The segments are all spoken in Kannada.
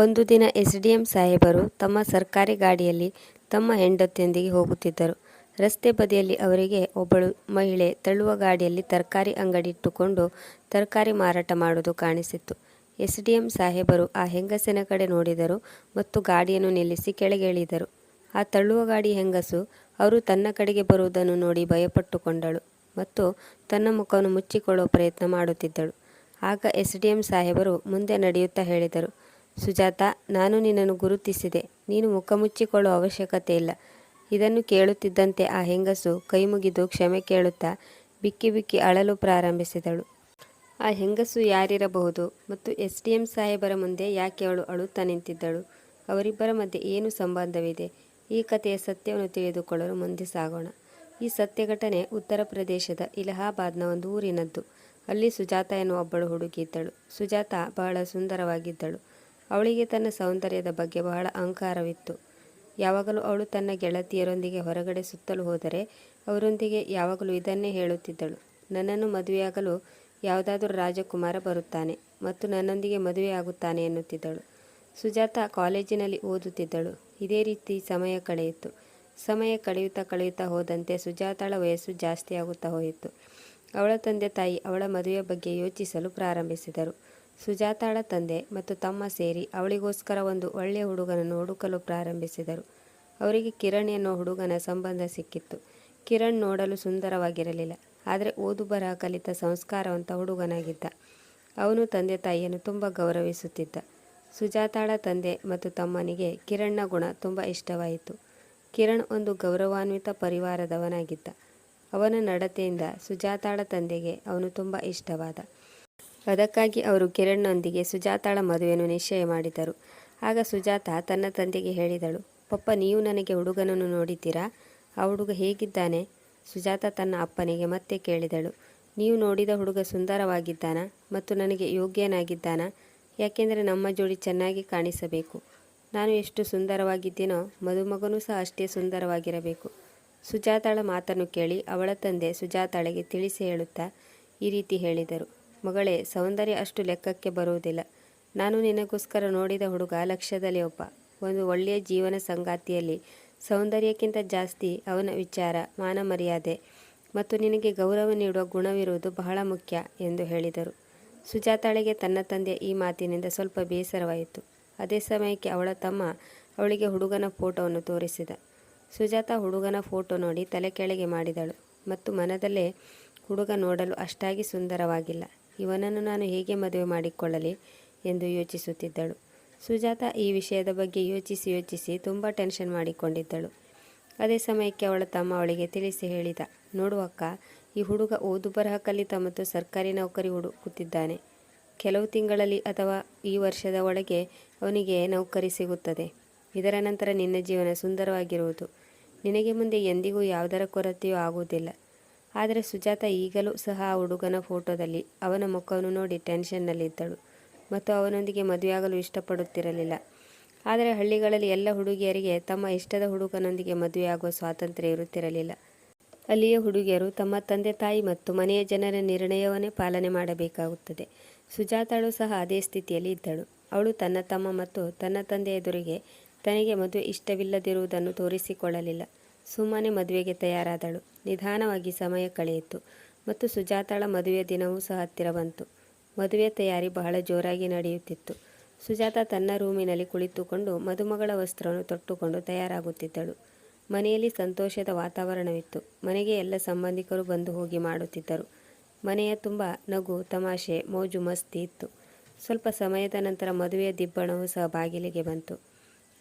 ಒಂದು ದಿನ ಎಸ್ ಡಿ ಎಂ ಸಾಹೇಬರು ತಮ್ಮ ಸರ್ಕಾರಿ ಗಾಡಿಯಲ್ಲಿ ತಮ್ಮ ಹೆಂಡತಿಯೊಂದಿಗೆ ಹೋಗುತ್ತಿದ್ದರು. ರಸ್ತೆ ಬದಿಯಲ್ಲಿ ಅವರಿಗೆ ಒಬ್ಬಳು ಮಹಿಳೆ ತಳ್ಳುವ ಗಾಡಿಯಲ್ಲಿ ತರಕಾರಿ ಅಂಗಡಿ ಇಟ್ಟುಕೊಂಡು ತರಕಾರಿ ಮಾರಾಟ ಮಾಡುವುದು ಕಾಣಿಸಿತ್ತು ಎಸ್ ಡಿ ಎಂ ಸಾಹೇಬರು ಆ ಹೆಂಗಸಿನ ಕಡೆ ನೋಡಿದರು ಮತ್ತು ಗಾಡಿಯನ್ನು ನಿಲ್ಲಿಸಿ ಕೆಳಗೆ ಇಳಿದರು. ಆ ತಳ್ಳುವ ಗಾಡಿ ಹೆಂಗಸು ಅವರು ತನ್ನ ಕಡೆಗೆ ಬರುವುದನ್ನು ನೋಡಿ ಭಯಪಟ್ಟುಕೊಂಡಳು ಮತ್ತು ತನ್ನ ಮುಖವನ್ನು ಮುಚ್ಚಿಕೊಳ್ಳುವ ಪ್ರಯತ್ನ ಮಾಡುತ್ತಿದ್ದಳು. ಆಗ ಎಸ್ ಡಿ ಎಂ ಸಾಹೇಬರು ಮುಂದೆ ನಡೆಯುತ್ತಾ ಹೇಳಿದರು, ಸುಜಾತಾ ನಾನು ನಿನ್ನನ್ನು ಗುರುತಿಸಿದೆ, ನೀನು ಮುಖ ಮುಚ್ಚಿಕೊಳ್ಳುವ ಅವಶ್ಯಕತೆ ಇಲ್ಲ. ಇದನ್ನು ಕೇಳುತ್ತಿದ್ದಂತೆ ಆ ಹೆಂಗಸು ಕೈಮುಗಿದು ಕ್ಷಮೆ ಕೇಳುತ್ತಾ ಬಿಕ್ಕಿ ಬಿಕ್ಕಿ ಅಳಲು ಪ್ರಾರಂಭಿಸಿದಳು. ಆ ಹೆಂಗಸು ಯಾರಿರಬಹುದು ಮತ್ತು ಎಸ್ ಡಿ ಎಂ ಸಾಹೇಬರ ಮುಂದೆ ಯಾಕೆ ಅವಳು ಅಳುತ್ತಾ ನಿಂತಿದ್ದಳು? ಅವರಿಬ್ಬರ ಮಧ್ಯೆ ಏನು ಸಂಬಂಧವಿದೆ? ಈ ಕಥೆಯ ಸತ್ಯವನ್ನು ತಿಳಿದುಕೊಳ್ಳಲು ಮುಂದೆ ಸಾಗೋಣ. ಈ ಸತ್ಯ ಘಟನೆ ಉತ್ತರ ಪ್ರದೇಶದ ಇಲಹಾಬಾದ್ನ ಒಂದು ಊರಿನದ್ದು. ಅಲ್ಲಿ ಸುಜಾತ ಎನ್ನುವ ಒಬ್ಬಳು ಹುಡುಗಿದ್ದಳು ಸುಜಾತ ಬಹಳ ಸುಂದರವಾಗಿದ್ದಳು. ಅವಳಿಗೆ ತನ್ನ ಸೌಂದರ್ಯದ ಬಗ್ಗೆ ಬಹಳ ಅಹಂಕಾರವಿತ್ತು. ಯಾವಾಗಲೂ ಅವಳು ತನ್ನ ಗೆಳತಿಯರೊಂದಿಗೆ ಹೊರಗಡೆ ಸುತ್ತಲು ಹೋದರೆ ಅವರೊಂದಿಗೆ ಯಾವಾಗಲೂ ಇದನ್ನೇ ಹೇಳುತ್ತಿದ್ದಳು, ನನ್ನನ್ನು ಮದುವೆಯಾಗಲು ಯಾವುದಾದರೂ ರಾಜಕುಮಾರ ಬರುತ್ತಾನೆ ಮತ್ತು ನನ್ನೊಂದಿಗೆ ಮದುವೆಯಾಗುತ್ತಾನೆ ಎನ್ನುತ್ತಿದ್ದಳು. ಸುಜಾತ ಕಾಲೇಜಿನಲ್ಲಿ ಓದುತ್ತಿದ್ದಳು. ಇದೇ ರೀತಿ ಸಮಯ ಕಳೆಯಿತು. ಸಮಯ ಕಳೆಯುತ್ತಾ ಕಳೆಯುತ್ತಾ ಹೋದಂತೆ ಸುಜಾತಾಳ ವಯಸ್ಸು ಜಾಸ್ತಿಯಾಗುತ್ತಾ ಹೋಯಿತು. ಅವಳ ತಂದೆ ತಾಯಿ ಅವಳ ಮದುವೆಯ ಬಗ್ಗೆ ಯೋಚಿಸಲು ಪ್ರಾರಂಭಿಸಿದರು. ಸುಜಾತಾಳ ತಂದೆ ಮತ್ತು ತಮ್ಮ ಸೇರಿ ಅವಳಿಗೋಸ್ಕರ ಒಂದು ಒಳ್ಳೆಯ ಹುಡುಗನನ್ನು ಹುಡುಕಲು ಪ್ರಾರಂಭಿಸಿದರು. ಅವರಿಗೆ ಕಿರಣ್ ಎನ್ನುವ ಹುಡುಗನ ಸಂಬಂಧ ಸಿಕ್ಕಿತ್ತು ಕಿರಣ್ ನೋಡಲು ಸುಂದರವಾಗಿರಲಿಲ್ಲ, ಆದರೆ ಓದು ಬರಹ ಕಲಿತ ಸಂಸ್ಕಾರವಂತ ಹುಡುಗನಾಗಿದ್ದ. ಅವನು ತಂದೆ ತಾಯಿಯನ್ನು ತುಂಬ ಗೌರವಿಸುತ್ತಿದ್ದ. ಸುಜಾತಾಳ ತಂದೆ ಮತ್ತು ತಮ್ಮನಿಗೆ ಕಿರಣ್ನ ಗುಣ ತುಂಬ ಇಷ್ಟವಾಯಿತು. ಕಿರಣ್ ಒಂದು ಗೌರವಾನ್ವಿತ ಪರಿವಾರದವನಾಗಿದ್ದ. ಅವನ ನಡತೆಯಿಂದ ಸುಜಾತಾಳ ತಂದೆಗೆ ಅವನು ತುಂಬ ಇಷ್ಟವಾದ. ಅದಕ್ಕಾಗಿ ಅವರು ಕಿರಣ್ನೊಂದಿಗೆ ಸುಜಾತಾಳ ಮದುವೆಯನ್ನು ನಿಶ್ಚಯ ಮಾಡಿದರು. ಆಗ ಸುಜಾತ ತನ್ನ ತಂದೆಗೆ ಹೇಳಿದಳು, ಪಪ್ಪ ನೀವು ನನಗೆ ಹುಡುಗನನ್ನು ನೋಡಿದ್ದೀರಾ? ಆ ಹುಡುಗ ಹೇಗಿದ್ದಾನೆ? ಸುಜಾತ ತನ್ನ ಅಪ್ಪನಿಗೆ ಮತ್ತೆ ಕೇಳಿದಳು, ನೀವು ನೋಡಿದ ಹುಡುಗ ಸುಂದರವಾಗಿದ್ದಾನ ಮತ್ತು ನನಗೆ ಯೋಗ್ಯನಾಗಿದ್ದಾನ ಯಾಕೆಂದರೆ ನಮ್ಮ ಜೋಡಿ ಚೆನ್ನಾಗಿ ಕಾಣಿಸಬೇಕು. ನಾನು ಎಷ್ಟು ಸುಂದರವಾಗಿದ್ದೀನೋ ಮದುಮಗನೂ ಸಹ ಅಷ್ಟೇ ಸುಂದರವಾಗಿರಬೇಕು. ಸುಜಾತಾಳ ಮಾತನ್ನು ಕೇಳಿ ಅವಳ ತಂದೆ ಸುಜಾತಾಳಿಗೆ ತಿಳಿಸಿ ಹೇಳುತ್ತಾ ಈ ರೀತಿ ಹೇಳಿದರು, ಮಗಳೇ ಸೌಂದರ್ಯ ಅಷ್ಟು ಲೆಕ್ಕಕ್ಕೆ ಬರುವುದಿಲ್ಲ. ನಾನು ನಿನಗೋಸ್ಕರ ನೋಡಿದ ಹುಡುಗ ಲಕ್ಷ್ಯದಲ್ಲಿ ಒಬ್ಬ. ಒಂದು ಒಳ್ಳೆಯ ಜೀವನ ಸಂಗಾತಿಯಲ್ಲಿ ಸೌಂದರ್ಯಕ್ಕಿಂತ ಜಾಸ್ತಿ ಅವನ ವಿಚಾರ, ಮಾನ ಮರ್ಯಾದೆ ಮತ್ತು ನಿನಗೆ ಗೌರವ ನೀಡುವ ಗುಣವಿರುವುದು ಬಹಳ ಮುಖ್ಯ ಎಂದು ಹೇಳಿದರು. ಸುಜಾತಾಳಿಗೆ ತನ್ನ ತಂದೆಯ ಈ ಮಾತಿನಿಂದ ಸ್ವಲ್ಪ ಬೇಸರವಾಯಿತು. ಅದೇ ಸಮಯಕ್ಕೆ ಅವಳ ತಮ್ಮ ಅವಳಿಗೆ ಹುಡುಗನ ಫೋಟೋವನ್ನು ತೋರಿಸಿದ. ಸುಜಾತ ಹುಡುಗನ ಫೋಟೋ ನೋಡಿ ತಲೆ ಕೆಳಗೆ ಮಾಡಿದಳು ಮತ್ತು ಮನದಲ್ಲೇ ಹುಡುಗ ನೋಡಲು ಅಷ್ಟಾಗಿ ಸುಂದರವಾಗಿಲ್ಲ, ಇವನನ್ನು ನಾನು ಹೇಗೆ ಮದುವೆ ಮಾಡಿಕೊಳ್ಳಲಿ ಎಂದು ಯೋಚಿಸುತ್ತಿದ್ದಳು. ಸುಜಾತ ಈ ವಿಷಯದ ಬಗ್ಗೆ ಯೋಚಿಸಿ ಯೋಚಿಸಿ ತುಂಬ ಟೆನ್ಷನ್ ಮಾಡಿಕೊಂಡಿದ್ದಳು. ಅದೇ ಸಮಯಕ್ಕೆ ಅವಳ ತಮ್ಮ ಅವಳಿಗೆ ತಿಳಿಸಿ ಹೇಳಿದ, ನೋಡುವಕ್ಕ ಈ ಹುಡುಗ ಓದು ಬರಹ ಕಲಿತ ಮತ್ತು ಸರ್ಕಾರಿ ನೌಕರಿ ಹುಡುಕುತ್ತಿದ್ದಾನೆ. ಕೆಲವು ತಿಂಗಳಲ್ಲಿ ಅಥವಾ ಈ ವರ್ಷದ ಒಳಗೆ ಅವನಿಗೆ ನೌಕರಿ ಸಿಗುತ್ತದೆ. ಇದರ ನಂತರ ನಿನ್ನ ಜೀವನ ಸುಂದರವಾಗಿರುವುದು. ನಿನಗೆ ಮುಂದೆ ಎಂದಿಗೂ ಯಾವುದರ ಕೊರತೆಯೂ ಆಗುವುದಿಲ್ಲ. ಆದರೆ ಸುಜಾತ ಈಗಲೂ ಸಹ ಆ ಹುಡುಗನ ಫೋಟೋದಲ್ಲಿ ಅವನ ಮುಖವನ್ನು ನೋಡಿ ಟೆನ್ಷನ್ನಲ್ಲಿದ್ದಳು ಮತ್ತು ಅವನೊಂದಿಗೆ ಮದುವೆಯಾಗಲು ಇಷ್ಟಪಡುತ್ತಿರಲಿಲ್ಲ. ಆದರೆ ಹಳ್ಳಿಗಳಲ್ಲಿ ಎಲ್ಲ ಹುಡುಗಿಯರಿಗೆ ತಮ್ಮ ಇಷ್ಟದ ಹುಡುಗನೊಂದಿಗೆ ಮದುವೆಯಾಗುವ ಸ್ವಾತಂತ್ರ್ಯ ಇರುತ್ತಿರಲಿಲ್ಲ. ಅಲ್ಲಿಯ ಹುಡುಗಿಯರು ತಮ್ಮ ತಂದೆ, ತಾಯಿ ಮತ್ತು ಮನೆಯ ಜನರ ನಿರ್ಣಯವನ್ನೇ ಪಾಲನೆ ಮಾಡಬೇಕಾಗುತ್ತದೆ. ಸುಜಾತಾಳು ಸಹ ಅದೇ ಸ್ಥಿತಿಯಲ್ಲಿ ಇದ್ದಳು. ಅವಳು ತನ್ನ ತಮ್ಮ ಮತ್ತು ತನ್ನ ತಂದೆಯ ಎದುರಿಗೆ ತನಗೆ ಮದುವೆ ಇಷ್ಟವಿಲ್ಲದಿರುವುದನ್ನು ತೋರಿಸಿಕೊಳ್ಳಲಿಲ್ಲ. ಸುಮ್ಮನೆ ಮದುವೆಗೆ ತಯಾರಾದಳು. ನಿಧಾನವಾಗಿ ಸಮಯ ಕಳೆಯಿತು ಮತ್ತು ಸುಜಾತಾಳ ಮದುವೆಯ ದಿನವೂ ಸಹ ಹತ್ತಿರ ಬಂತು. ಮದುವೆ ತಯಾರಿ ಬಹಳ ಜೋರಾಗಿ ನಡೆಯುತ್ತಿತ್ತು. ಸುಜಾತ ತನ್ನ ರೂಮಿನಲ್ಲಿ ಕುಳಿತುಕೊಂಡು ಮದುಮಗಳ ವಸ್ತ್ರವನ್ನು ತೊಟ್ಟುಕೊಂಡು ತಯಾರಾಗುತ್ತಿದ್ದಳು. ಮನೆಯಲ್ಲಿ ಸಂತೋಷದ ವಾತಾವರಣವಿತ್ತು. ಮನೆಗೆ ಎಲ್ಲ ಸಂಬಂಧಿಕರು ಬಂದು ಹೋಗಿ ಮಾಡುತ್ತಿದ್ದರು. ಮನೆಯ ತುಂಬ ನಗು, ತಮಾಷೆ, ಮೋಜು ಮಸ್ತಿ ಇತ್ತು. ಸ್ವಲ್ಪ ಸಮಯದ ನಂತರ ಮದುವೆಯ ದಿಬ್ಬಣವು ಸಹ ಬಾಗಿಲಿಗೆ ಬಂತು.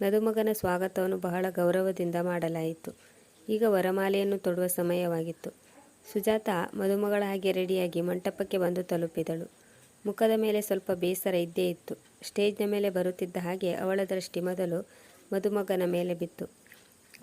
ಮದುಮಗನ ಸ್ವಾಗತವನ್ನು ಬಹಳ ಗೌರವದಿಂದ ಮಾಡಲಾಯಿತು. ಈಗ ವರಮಾಲೆಯನ್ನು ತೊಡುವ ಸಮಯವಾಗಿತ್ತು. ಸುಜಾತ ಮದುಮಗಳ ಹಾಗೆ ರೆಡಿಯಾಗಿ ಮಂಟಪಕ್ಕೆ ಬಂದು ತಲುಪಿದಳು. ಮುಖದ ಮೇಲೆ ಸ್ವಲ್ಪ ಬೇಸರ ಇದ್ದೇ ಇತ್ತು. ಸ್ಟೇಜ್ನ ಮೇಲೆ ಬರುತ್ತಿದ್ದ ಹಾಗೆ ಅವಳ ದೃಷ್ಟಿ ಮೊದಲು ಮದುಮಗನ ಮೇಲೆ ಬಿತ್ತು.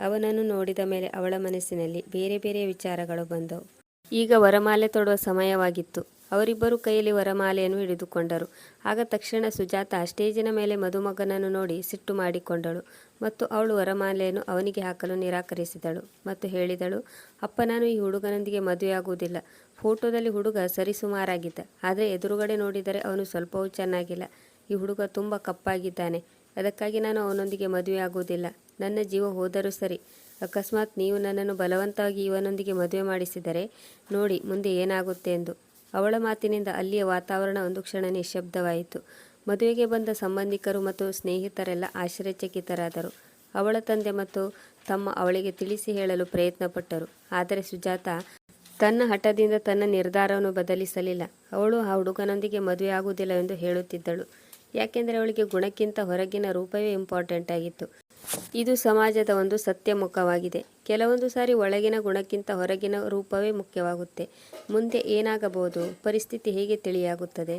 ಅವನನ್ನು ನೋಡಿದ ಮೇಲೆ ಅವಳ ಮನಸ್ಸಿನಲ್ಲಿ ಬೇರೆ ಬೇರೆ ವಿಚಾರಗಳು ಬಂದವು. ಈಗ ವರಮಾಲೆ ತೊಡುವ ಸಮಯವಾಗಿತ್ತು. ಅವರಿಬ್ಬರೂ ಕೈಯಲ್ಲಿ ವರಮಾಲೆಯನ್ನು ಹಿಡಿದುಕೊಂಡರು. ಆಗ ತಕ್ಷಣ ಸುಜಾತ ಸ್ಟೇಜಿನ ಮೇಲೆ ಮದುಮಗನನ್ನು ನೋಡಿ ಸಿಟ್ಟು ಮಾಡಿಕೊಂಡಳು ಮತ್ತು ಅವಳು ವರಮಾಲೆಯನ್ನು ಅವನಿಗೆ ಹಾಕಲು ನಿರಾಕರಿಸಿದಳು ಮತ್ತು ಹೇಳಿದಳು, ಅಪ್ಪ ನಾನು ಈ ಹುಡುಗನೊಂದಿಗೆ ಮದುವೆಯಾಗುವುದಿಲ್ಲ. ಫೋಟೋದಲ್ಲಿ ಹುಡುಗ ಸರಿಸುಮಾರಾಗಿದ್ದ, ಆದರೆ ಎದುರುಗಡೆ ನೋಡಿದರೆ ಅವನು ಸ್ವಲ್ಪವೂ ಚೆನ್ನಾಗಿಲ್ಲ. ಈ ಹುಡುಗ ತುಂಬ ಕಪ್ಪಾಗಿದ್ದಾನೆ ಅದಕ್ಕಾಗಿ ನಾನು ಅವನೊಂದಿಗೆ ಮದುವೆ ಆಗುವುದಿಲ್ಲ ನನ್ನ ಜೀವ ಹೋದರೂ ಸರಿ ಅಕಸ್ಮಾತ್ ನೀವು ನನ್ನನ್ನು ಬಲವಂತವಾಗಿ ಇವನೊಂದಿಗೆ ಮದುವೆ ಮಾಡಿಸಿದರೆ ನೋಡಿ ಮುಂದೆ ಏನಾಗುತ್ತೆ ಎಂದು ಅವಳ ಮಾತಿನಿಂದ ಅಲ್ಲಿಯ ವಾತಾವರಣ ಒಂದು ಕ್ಷಣ ನಿಶ್ಶಬ್ದವಾಯಿತು ಮದುವೆಗೆ ಬಂದ ಸಂಬಂಧಿಕರು ಮತ್ತು ಸ್ನೇಹಿತರೆಲ್ಲ ಆಶ್ಚರ್ಯಚಕಿತರಾದರು. ಅವಳ ತಂದೆ ಮತ್ತು ತಮ್ಮ ಅವಳಿಗೆ ತಿಳಿಸಿ ಹೇಳಲು ಪ್ರಯತ್ನಪಟ್ಟರು. ಆದರೆ ಸುಜಾತ ತನ್ನ ಹಠದಿಂದ ತನ್ನ ನಿರ್ಧಾರವನ್ನು ಬದಲಿಸಲಿಲ್ಲ. ಅವಳು ಆ ಹುಡುಗನೊಂದಿಗೆ ಮದುವೆ ಆಗುವುದಿಲ್ಲ ಎಂದು ಹೇಳುತ್ತಿದ್ದಳು. ಯಾಕೆಂದರೆ ಅವಳಿಗೆ ಗುಣಕ್ಕಿಂತ ಹೊರಗಿನ ರೂಪವೇ ಇಂಪಾರ್ಟೆಂಟ್ ಆಗಿತ್ತು. ಇದು ಸಮಾಜದ ಒಂದು ಸತ್ಯ ಮುಖವಾಗಿದೆ ಕೆಲವೊಂದು ಸಾರಿ ಒಳಗಿನ ಗುಣಕ್ಕಿಂತ ಹೊರಗಿನ ರೂಪವೇ ಮುಖ್ಯವಾಗುತ್ತೆ. ಮುಂದೆ ಏನಾಗಬಹುದು? ಪರಿಸ್ಥಿತಿ ಹೇಗೆ ತಿಳಿಯಾಗುತ್ತದೆ?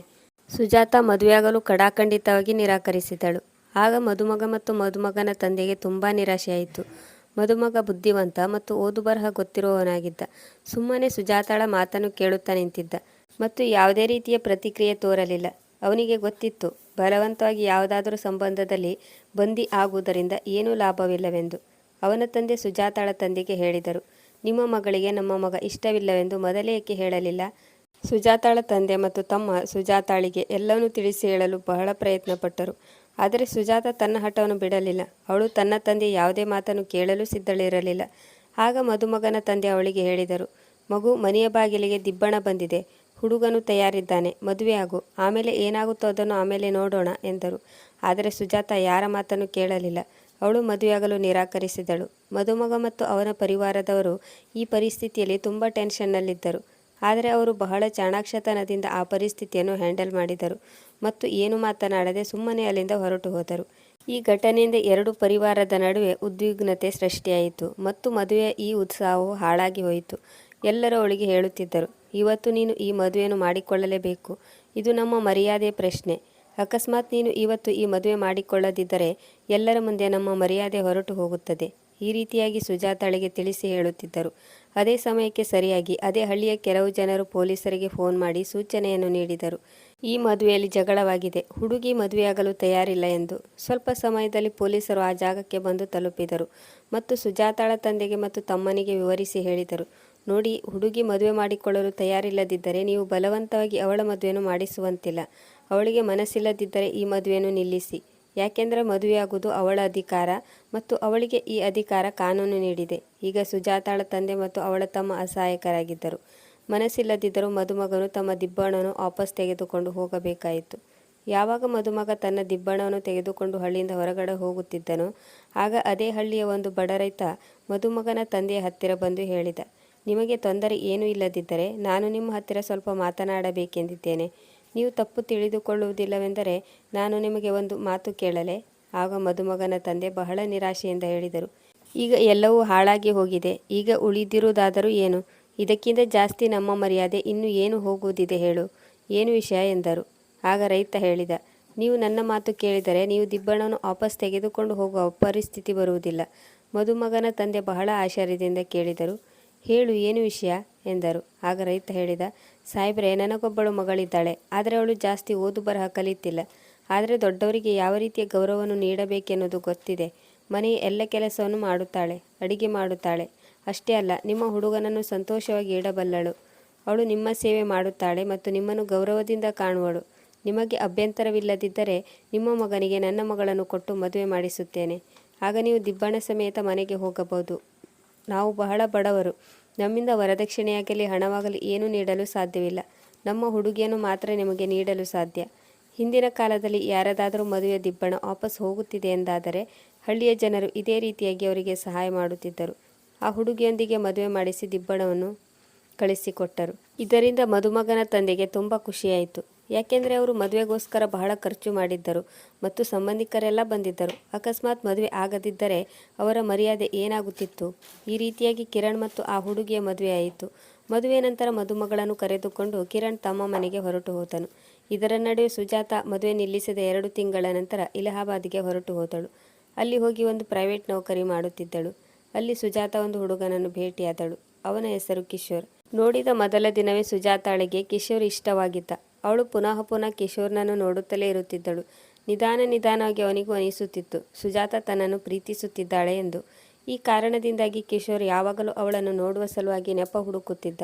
ಸುಜಾತ ಮದುವೆಯಾಗಲು ಕಡಾಖಂಡಿತವಾಗಿ ನಿರಾಕರಿಸಿದಳು. ಆಗ ಮದುಮಗ ಮತ್ತು ಮದುಮಗನ ತಂದೆಗೆ ತುಂಬಾ ನಿರಾಶೆಯಾಯಿತು. ಮದುಮಗ ಬುದ್ಧಿವಂತ ಮತ್ತು ಓದು ಬರಹ ಗೊತ್ತಿರುವವನಾಗಿದ್ದ. ಸುಮ್ಮನೆ ಸುಜಾತಾಳ ಮಾತನ್ನು ಕೇಳುತ್ತಾ ನಿಂತಿದ್ದ. ಮತ್ತು ಯಾವುದೇ ರೀತಿಯ ಪ್ರತಿಕ್ರಿಯೆ ತೋರಲಿಲ್ಲ. ಅವನಿಗೆ ಗೊತ್ತಿತ್ತು, ಬಲವಂತವಾಗಿ ಯಾವುದಾದರೂ ಸಂಬಂಧದಲ್ಲಿ ಬಂದಿ ಆಗುವುದರಿಂದ ಏನೂ ಲಾಭವಿಲ್ಲವೆಂದು. ಅವನ ತಂದೆ ಸುಜಾತಾಳ ತಂದೆಗೆ ಹೇಳಿದರು, ನಿಮ್ಮ ಮಗಳಿಗೆ ನಮ್ಮ ಮಗ ಇಷ್ಟವಿಲ್ಲವೆಂದು ಮೊದಲೇ ಏಕೆ ಹೇಳಲಿಲ್ಲ? ಸುಜಾತಾಳ ತಂದೆ ಮತ್ತು ತಮ್ಮ ಸುಜಾತಾಳಿಗೆ ಎಲ್ಲವನ್ನೂ ತಿಳಿಸಿ ಹೇಳಲು ಬಹಳ ಪ್ರಯತ್ನಪಟ್ಟರು. ಆದರೆ ಸುಜಾತ ತನ್ನ ಹಠವನ್ನು ಬಿಡಲಿಲ್ಲ. ಅವಳು ತನ್ನ ತಂದೆ ಯಾವುದೇ ಮಾತನ್ನು ಕೇಳಲು ಸಿದ್ಧಳಿರಲಿಲ್ಲ. ಆಗ ಮದುಮಗನ ತಂದೆ ಅವಳಿಗೆ ಹೇಳಿದರು, ಮಗು ಮನೆಯ ಬಾಗಿಲಿಗೆ ದಿಬ್ಬಣ ಬಂದಿದೆ. ಹುಡುಗನು ತಯಾರಿದ್ದಾನೆ, ಮದುವೆ ಆಗು. ಆಮೇಲೆ ಏನಾಗುತ್ತೋ ಅದನ್ನು ಆಮೇಲೆ ನೋಡೋಣ ಎಂದರು. ಆದರೆ ಸುಜಾತ ಯಾರ ಮಾತನ್ನು ಕೇಳಲಿಲ್ಲ. ಅವಳು ಮದುವೆಯಾಗಲು ನಿರಾಕರಿಸಿದಳು. ಮದುಮಗ ಮತ್ತು ಅವನ ಪರಿವಾರದವರು ಈ ಪರಿಸ್ಥಿತಿಯಲ್ಲಿ ತುಂಬ ಟೆನ್ಷನ್ನಲ್ಲಿದ್ದರು. ಆದರೆ ಅವರು ಬಹಳ ಚಾಣಾಕ್ಷತನದಿಂದ ಆ ಪರಿಸ್ಥಿತಿಯನ್ನು ಹ್ಯಾಂಡಲ್ ಮಾಡಿದರು ಮತ್ತು ಏನು ಮಾತನಾಡದೆ ಸುಮ್ಮನೆ ಅಲ್ಲಿಂದ ಹೊರಟು ಹೋದರು. ಈ ಘಟನೆಯಿಂದ ಎರಡು ಪರಿವಾರದ ನಡುವೆ ಉದ್ವಿಗ್ನತೆ ಸೃಷ್ಟಿಯಾಯಿತು ಮತ್ತು ಮದುವೆಯ ಈ ಉತ್ಸಾಹವು ಹಾಳಾಗಿ ಹೋಯಿತು. ಎಲ್ಲರೂ ಅವಳಿಗೆ ಹೇಳುತ್ತಿದ್ದರು. ಇವತ್ತು ನೀನು ಈ ಮದುವೆಯನ್ನು ಮಾಡಿಕೊಳ್ಳಲೇಬೇಕು. ಇದು ನಮ್ಮ ಮರ್ಯಾದೆ ಪ್ರಶ್ನೆ. ಅಕಸ್ಮಾತ್ ನೀನು ಇವತ್ತು ಈ ಮದುವೆ ಮಾಡಿಕೊಳ್ಳದಿದ್ದರೆ ಎಲ್ಲರ ಮುಂದೆ ನಮ್ಮ ಮರ್ಯಾದೆ ಹೊರಟು ಹೋಗುತ್ತದೆ. ಈ ರೀತಿಯಾಗಿ ಸುಜಾತಾಳಿಗೆ ತಿಳಿಸಿ ಹೇಳುತ್ತಿದ್ದರು. ಅದೇ ಸಮಯಕ್ಕೆ ಸರಿಯಾಗಿ. ಅದೇ ಹಳ್ಳಿಯ ಕೆಲವು ಜನರು ಪೊಲೀಸರಿಗೆ ಫೋನ್ ಮಾಡಿ ಸೂಚನೆಯನ್ನು ನೀಡಿದರು. ಈ ಮದುವೆಯಲ್ಲಿ ಜಗಳವಾಗಿದೆ. ಹುಡುಗಿ ಮದುವೆಯಾಗಲು ತಯಾರಿಲ್ಲ ಎಂದು. ಸ್ವಲ್ಪ ಸಮಯದಲ್ಲಿ ಪೊಲೀಸರು ಆ ಜಾಗಕ್ಕೆ ಬಂದು ತಲುಪಿದರು ಮತ್ತು ಸುಜಾತಾಳ ತಂದೆಗೆ ಮತ್ತು ತಮ್ಮನಿಗೆ ವಿವರಿಸಿ ಹೇಳಿದರು. ನೋಡಿ, ಹುಡುಗಿ ಮದುವೆ ಮಾಡಿಕೊಳ್ಳಲು ತಯಾರಿಲ್ಲದಿದ್ದರೆ ನೀವು ಬಲವಂತವಾಗಿ ಅವಳ ಮದುವೆಯನ್ನು ಮಾಡಿಸುವಂತಿಲ್ಲ. ಅವಳಿಗೆ ಮನಸ್ಸಿಲ್ಲದಿದ್ದರೆ ಈ ಮದುವೆಯನ್ನು ನಿಲ್ಲಿಸಿ. ಯಾಕೆಂದರೆ ಮದುವೆಯಾಗುವುದು ಅವಳ ಅಧಿಕಾರ ಮತ್ತು ಅವಳಿಗೆ ಈ ಅಧಿಕಾರ ಕಾನೂನು ನೀಡಿದೆ. ಈಗ ಸುಜಾತಾಳ ತಂದೆ ಮತ್ತು ಅವಳ ತಮ್ಮ ಅಸಹಾಯಕರಾಗಿದ್ದರು. ಮನಸ್ಸಿಲ್ಲದಿದ್ದರೂ ಮದುಮಗನು ತಮ್ಮ ದಿಬ್ಬಣವನ್ನು ವಾಪಸ್ ತೆಗೆದುಕೊಂಡು ಹೋಗಬೇಕಾಯಿತು. ಯಾವಾಗ ಮದುಮಗ ತನ್ನ ದಿಬ್ಬಣವನ್ನು ತೆಗೆದುಕೊಂಡು ಹಳ್ಳಿಯಿಂದ ಹೊರಗಡೆ ಹೋಗುತ್ತಿದ್ದನೋ, ಆಗ ಅದೇ ಹಳ್ಳಿಯ ಒಂದು ಬಡ ರೈತ ಮದುಮಗನ ತಂದೆಯ ಹತ್ತಿರ ಬಂದು ಹೇಳಿದ ನಿಮಗೆ ತೊಂದರೆ ಏನೂ ಇಲ್ಲದಿದ್ದರೆ ನಾನು ನಿಮ್ಮ ಹತ್ತಿರ ಸ್ವಲ್ಪ ಮಾತನಾಡಬೇಕೆಂದಿದ್ದೇನೆ. ನೀವು ತಪ್ಪು ತಿಳಿದುಕೊಳ್ಳುವುದಿಲ್ಲವೆಂದರೆ ನಾನು ನಿಮಗೆ ಒಂದು ಮಾತು ಕೇಳಲೆ. ಆಗ ಮದುಮಗನ ತಂದೆ ಬಹಳ ನಿರಾಶೆಯಿಂದ ಹೇಳಿದರು. ಈಗ ಎಲ್ಲವೂ ಹಾಳಾಗಿ ಹೋಗಿದೆ. ಈಗ ಉಳಿದಿರುವುದಾದರೂ ಏನು? ಇದಕ್ಕಿಂತ ಜಾಸ್ತಿ ನಮ್ಮ ಮರ್ಯಾದೆ ಇನ್ನು ಏನು ಹೋಗುವುದಿದೆ ಹೇಳು. ಏನು ವಿಷಯ ಎಂದರು. ಆಗ ರೈತ ಹೇಳಿದ, ನೀವು ನನ್ನ ಮಾತು ಕೇಳಿದರೆ ನೀವು ದಿಬ್ಬಣವನ್ನು ವಾಪಸ್ ತೆಗೆದುಕೊಂಡು ಹೋಗುವ ಪರಿಸ್ಥಿತಿ ಬರುವುದಿಲ್ಲ. ಮದುಮಗನ ತಂದೆ ಬಹಳ ಆಶ್ಚರ್ಯದಿಂದ ಕೇಳಿದರು. ಹೇಳು, ಏನು ವಿಷಯ? ಎಂದರು. ಆಗ ರೈತ ಹೇಳಿದ, ಸಾಹೇಬ್ರೆ, ನನಗೊಬ್ಬಳು ಮಗಳಿದ್ದಾಳೆ. ಆದರೆ ಅವಳು ಜಾಸ್ತಿ ಓದು ಬರಹ ಕಲಿತಿಲ್ಲ. ಆದರೆ ದೊಡ್ಡವರಿಗೆ ಯಾವ ರೀತಿಯ ಗೌರವವನ್ನು ನೀಡಬೇಕೆನ್ನುವುದು ಗೊತ್ತಿದೆ. ಮನೆಯ ಎಲ್ಲ ಕೆಲಸವನ್ನು ಮಾಡುತ್ತಾಳೆ, ಅಡಿಗೆ ಮಾಡುತ್ತಾಳೆ. ಅಷ್ಟೇ ಅಲ್ಲ, ನಿಮ್ಮ ಹುಡುಗನನ್ನು ಸಂತೋಷವಾಗಿ ಇಡಬಲ್ಲಳು. ಅವಳು ನಿಮ್ಮ ಸೇವೆ ಮಾಡುತ್ತಾಳೆ ಮತ್ತು ನಿಮ್ಮನ್ನು ಗೌರವದಿಂದ ಕಾಣುವಳು. ನಿಮಗೆ ಅಭ್ಯಂತರವಿಲ್ಲದಿದ್ದರೆ ನಿಮ್ಮ ಮಗನಿಗೆ ನನ್ನ ಮಗಳನ್ನು ಕೊಟ್ಟು ಮದುವೆ ಮಾಡಿಸುತ್ತೇನೆ. ಆಗ ನೀವು ದಿಬ್ಬಣ ಸಮೇತ ಮನೆಗೆ ಹೋಗಬಹುದು. ನಾವು ಬಹಳ ಬಡವರು. ನಮ್ಮಿಂದ ವರದಕ್ಷಿಣೆಯಾಗಲಿ, ಹಣವಾಗಲಿ ಏನೂ ನೀಡಲು ಸಾಧ್ಯವಿಲ್ಲ. ನಮ್ಮ ಹುಡುಗಿಯನ್ನು ಮಾತ್ರ ನಿಮಗೆ ನೀಡಲು ಸಾಧ್ಯ. ಹಿಂದಿನ ಕಾಲದಲ್ಲಿ ಯಾರದಾದರೂ ಮದುವೆ ದಿಬ್ಬಣ ವಾಪಸ್ ಹೋಗುತ್ತಿದೆ ಎಂದಾದರೆ, ಹಳ್ಳಿಯ ಜನರು ಇದೇ ರೀತಿಯಾಗಿ ಅವರಿಗೆ ಸಹಾಯ ಮಾಡುತ್ತಿದ್ದರು. ಆ ಹುಡುಗಿಯೊಂದಿಗೆ ಮದುವೆ ಮಾಡಿಸಿ ದಿಬ್ಬಣವನ್ನು ಕಳಿಸಿಕೊಟ್ಟರು. ಇದರಿಂದ ಮದುಮಗನ ತಂದೆಗೆ ತುಂಬ ಖುಷಿಯಾಯಿತು. ಯಾಕೆಂದರೆ ಅವರು ಮದುವೆಗೋಸ್ಕರ ಬಹಳ ಖರ್ಚು ಮಾಡಿದ್ದರು ಮತ್ತು ಸಂಬಂಧಿಕರೆಲ್ಲ ಬಂದಿದ್ದರು. ಅಕಸ್ಮಾತ್ ಮದುವೆ ಆಗದಿದ್ದರೆ ಅವರ ಮರ್ಯಾದೆ ಏನಾಗುತ್ತಿತ್ತು? ಈ ರೀತಿಯಾಗಿ ಕಿರಣ್ ಮತ್ತು ಆ ಹುಡುಗಿಯ ಮದುವೆಯಾಯಿತು ಮದುವೆ ನಂತರ ಮದುಮಗಳನ್ನು ಕರೆದುಕೊಂಡು ಕಿರಣ್ ತಮ್ಮ ಮನೆಗೆ ಹೊರಟು ಹೋದನು. ಇದರ ನಡುವೆ ಸುಜಾತ ಮದುವೆ ನಿಲ್ಲಿಸಿದ ಎರಡು ತಿಂಗಳ ನಂತರ ಇಲಹಾಬಾದ್ಗೆ ಹೊರಟು ಹೋದಳು. ಅಲ್ಲಿ ಹೋಗಿ ಒಂದು ಪ್ರೈವೇಟ್ ನೌಕರಿ ಮಾಡುತ್ತಿದ್ದಳು. ಅಲ್ಲಿ ಸುಜಾತ ಒಂದು ಹುಡುಗನನ್ನು ಭೇಟಿಯಾದಳು. ಅವನ ಹೆಸರು ಕಿಶೋರ್. ನೋಡಿದ ಮೊದಲ ದಿನವೇ ಸುಜಾತಾಳಿಗೆ ಕಿಶೋರ್ ಇಷ್ಟವಾಗಿದ್ದ. ಅವಳು ಪುನಃ ಪುನಃ ಕಿಶೋರ್ನನ್ನು ನೋಡುತ್ತಲೇ ಇರುತ್ತಿದ್ದಳು. ನಿಧಾನ ನಿಧಾನವಾಗಿ ಅವನಿಗೂ ಅನಿಸುತ್ತಿತ್ತು. ಸುಜಾತ ತನ್ನನ್ನು ಪ್ರೀತಿಸುತ್ತಿದ್ದಾಳೆ ಎಂದು. ಈ ಕಾರಣದಿಂದಾಗಿ ಕಿಶೋರ್ ಯಾವಾಗಲೂ ಅವಳನ್ನು ನೋಡುವ ಸಲುವಾಗಿ ನೆಪ ಹುಡುಕುತ್ತಿದ್ದ.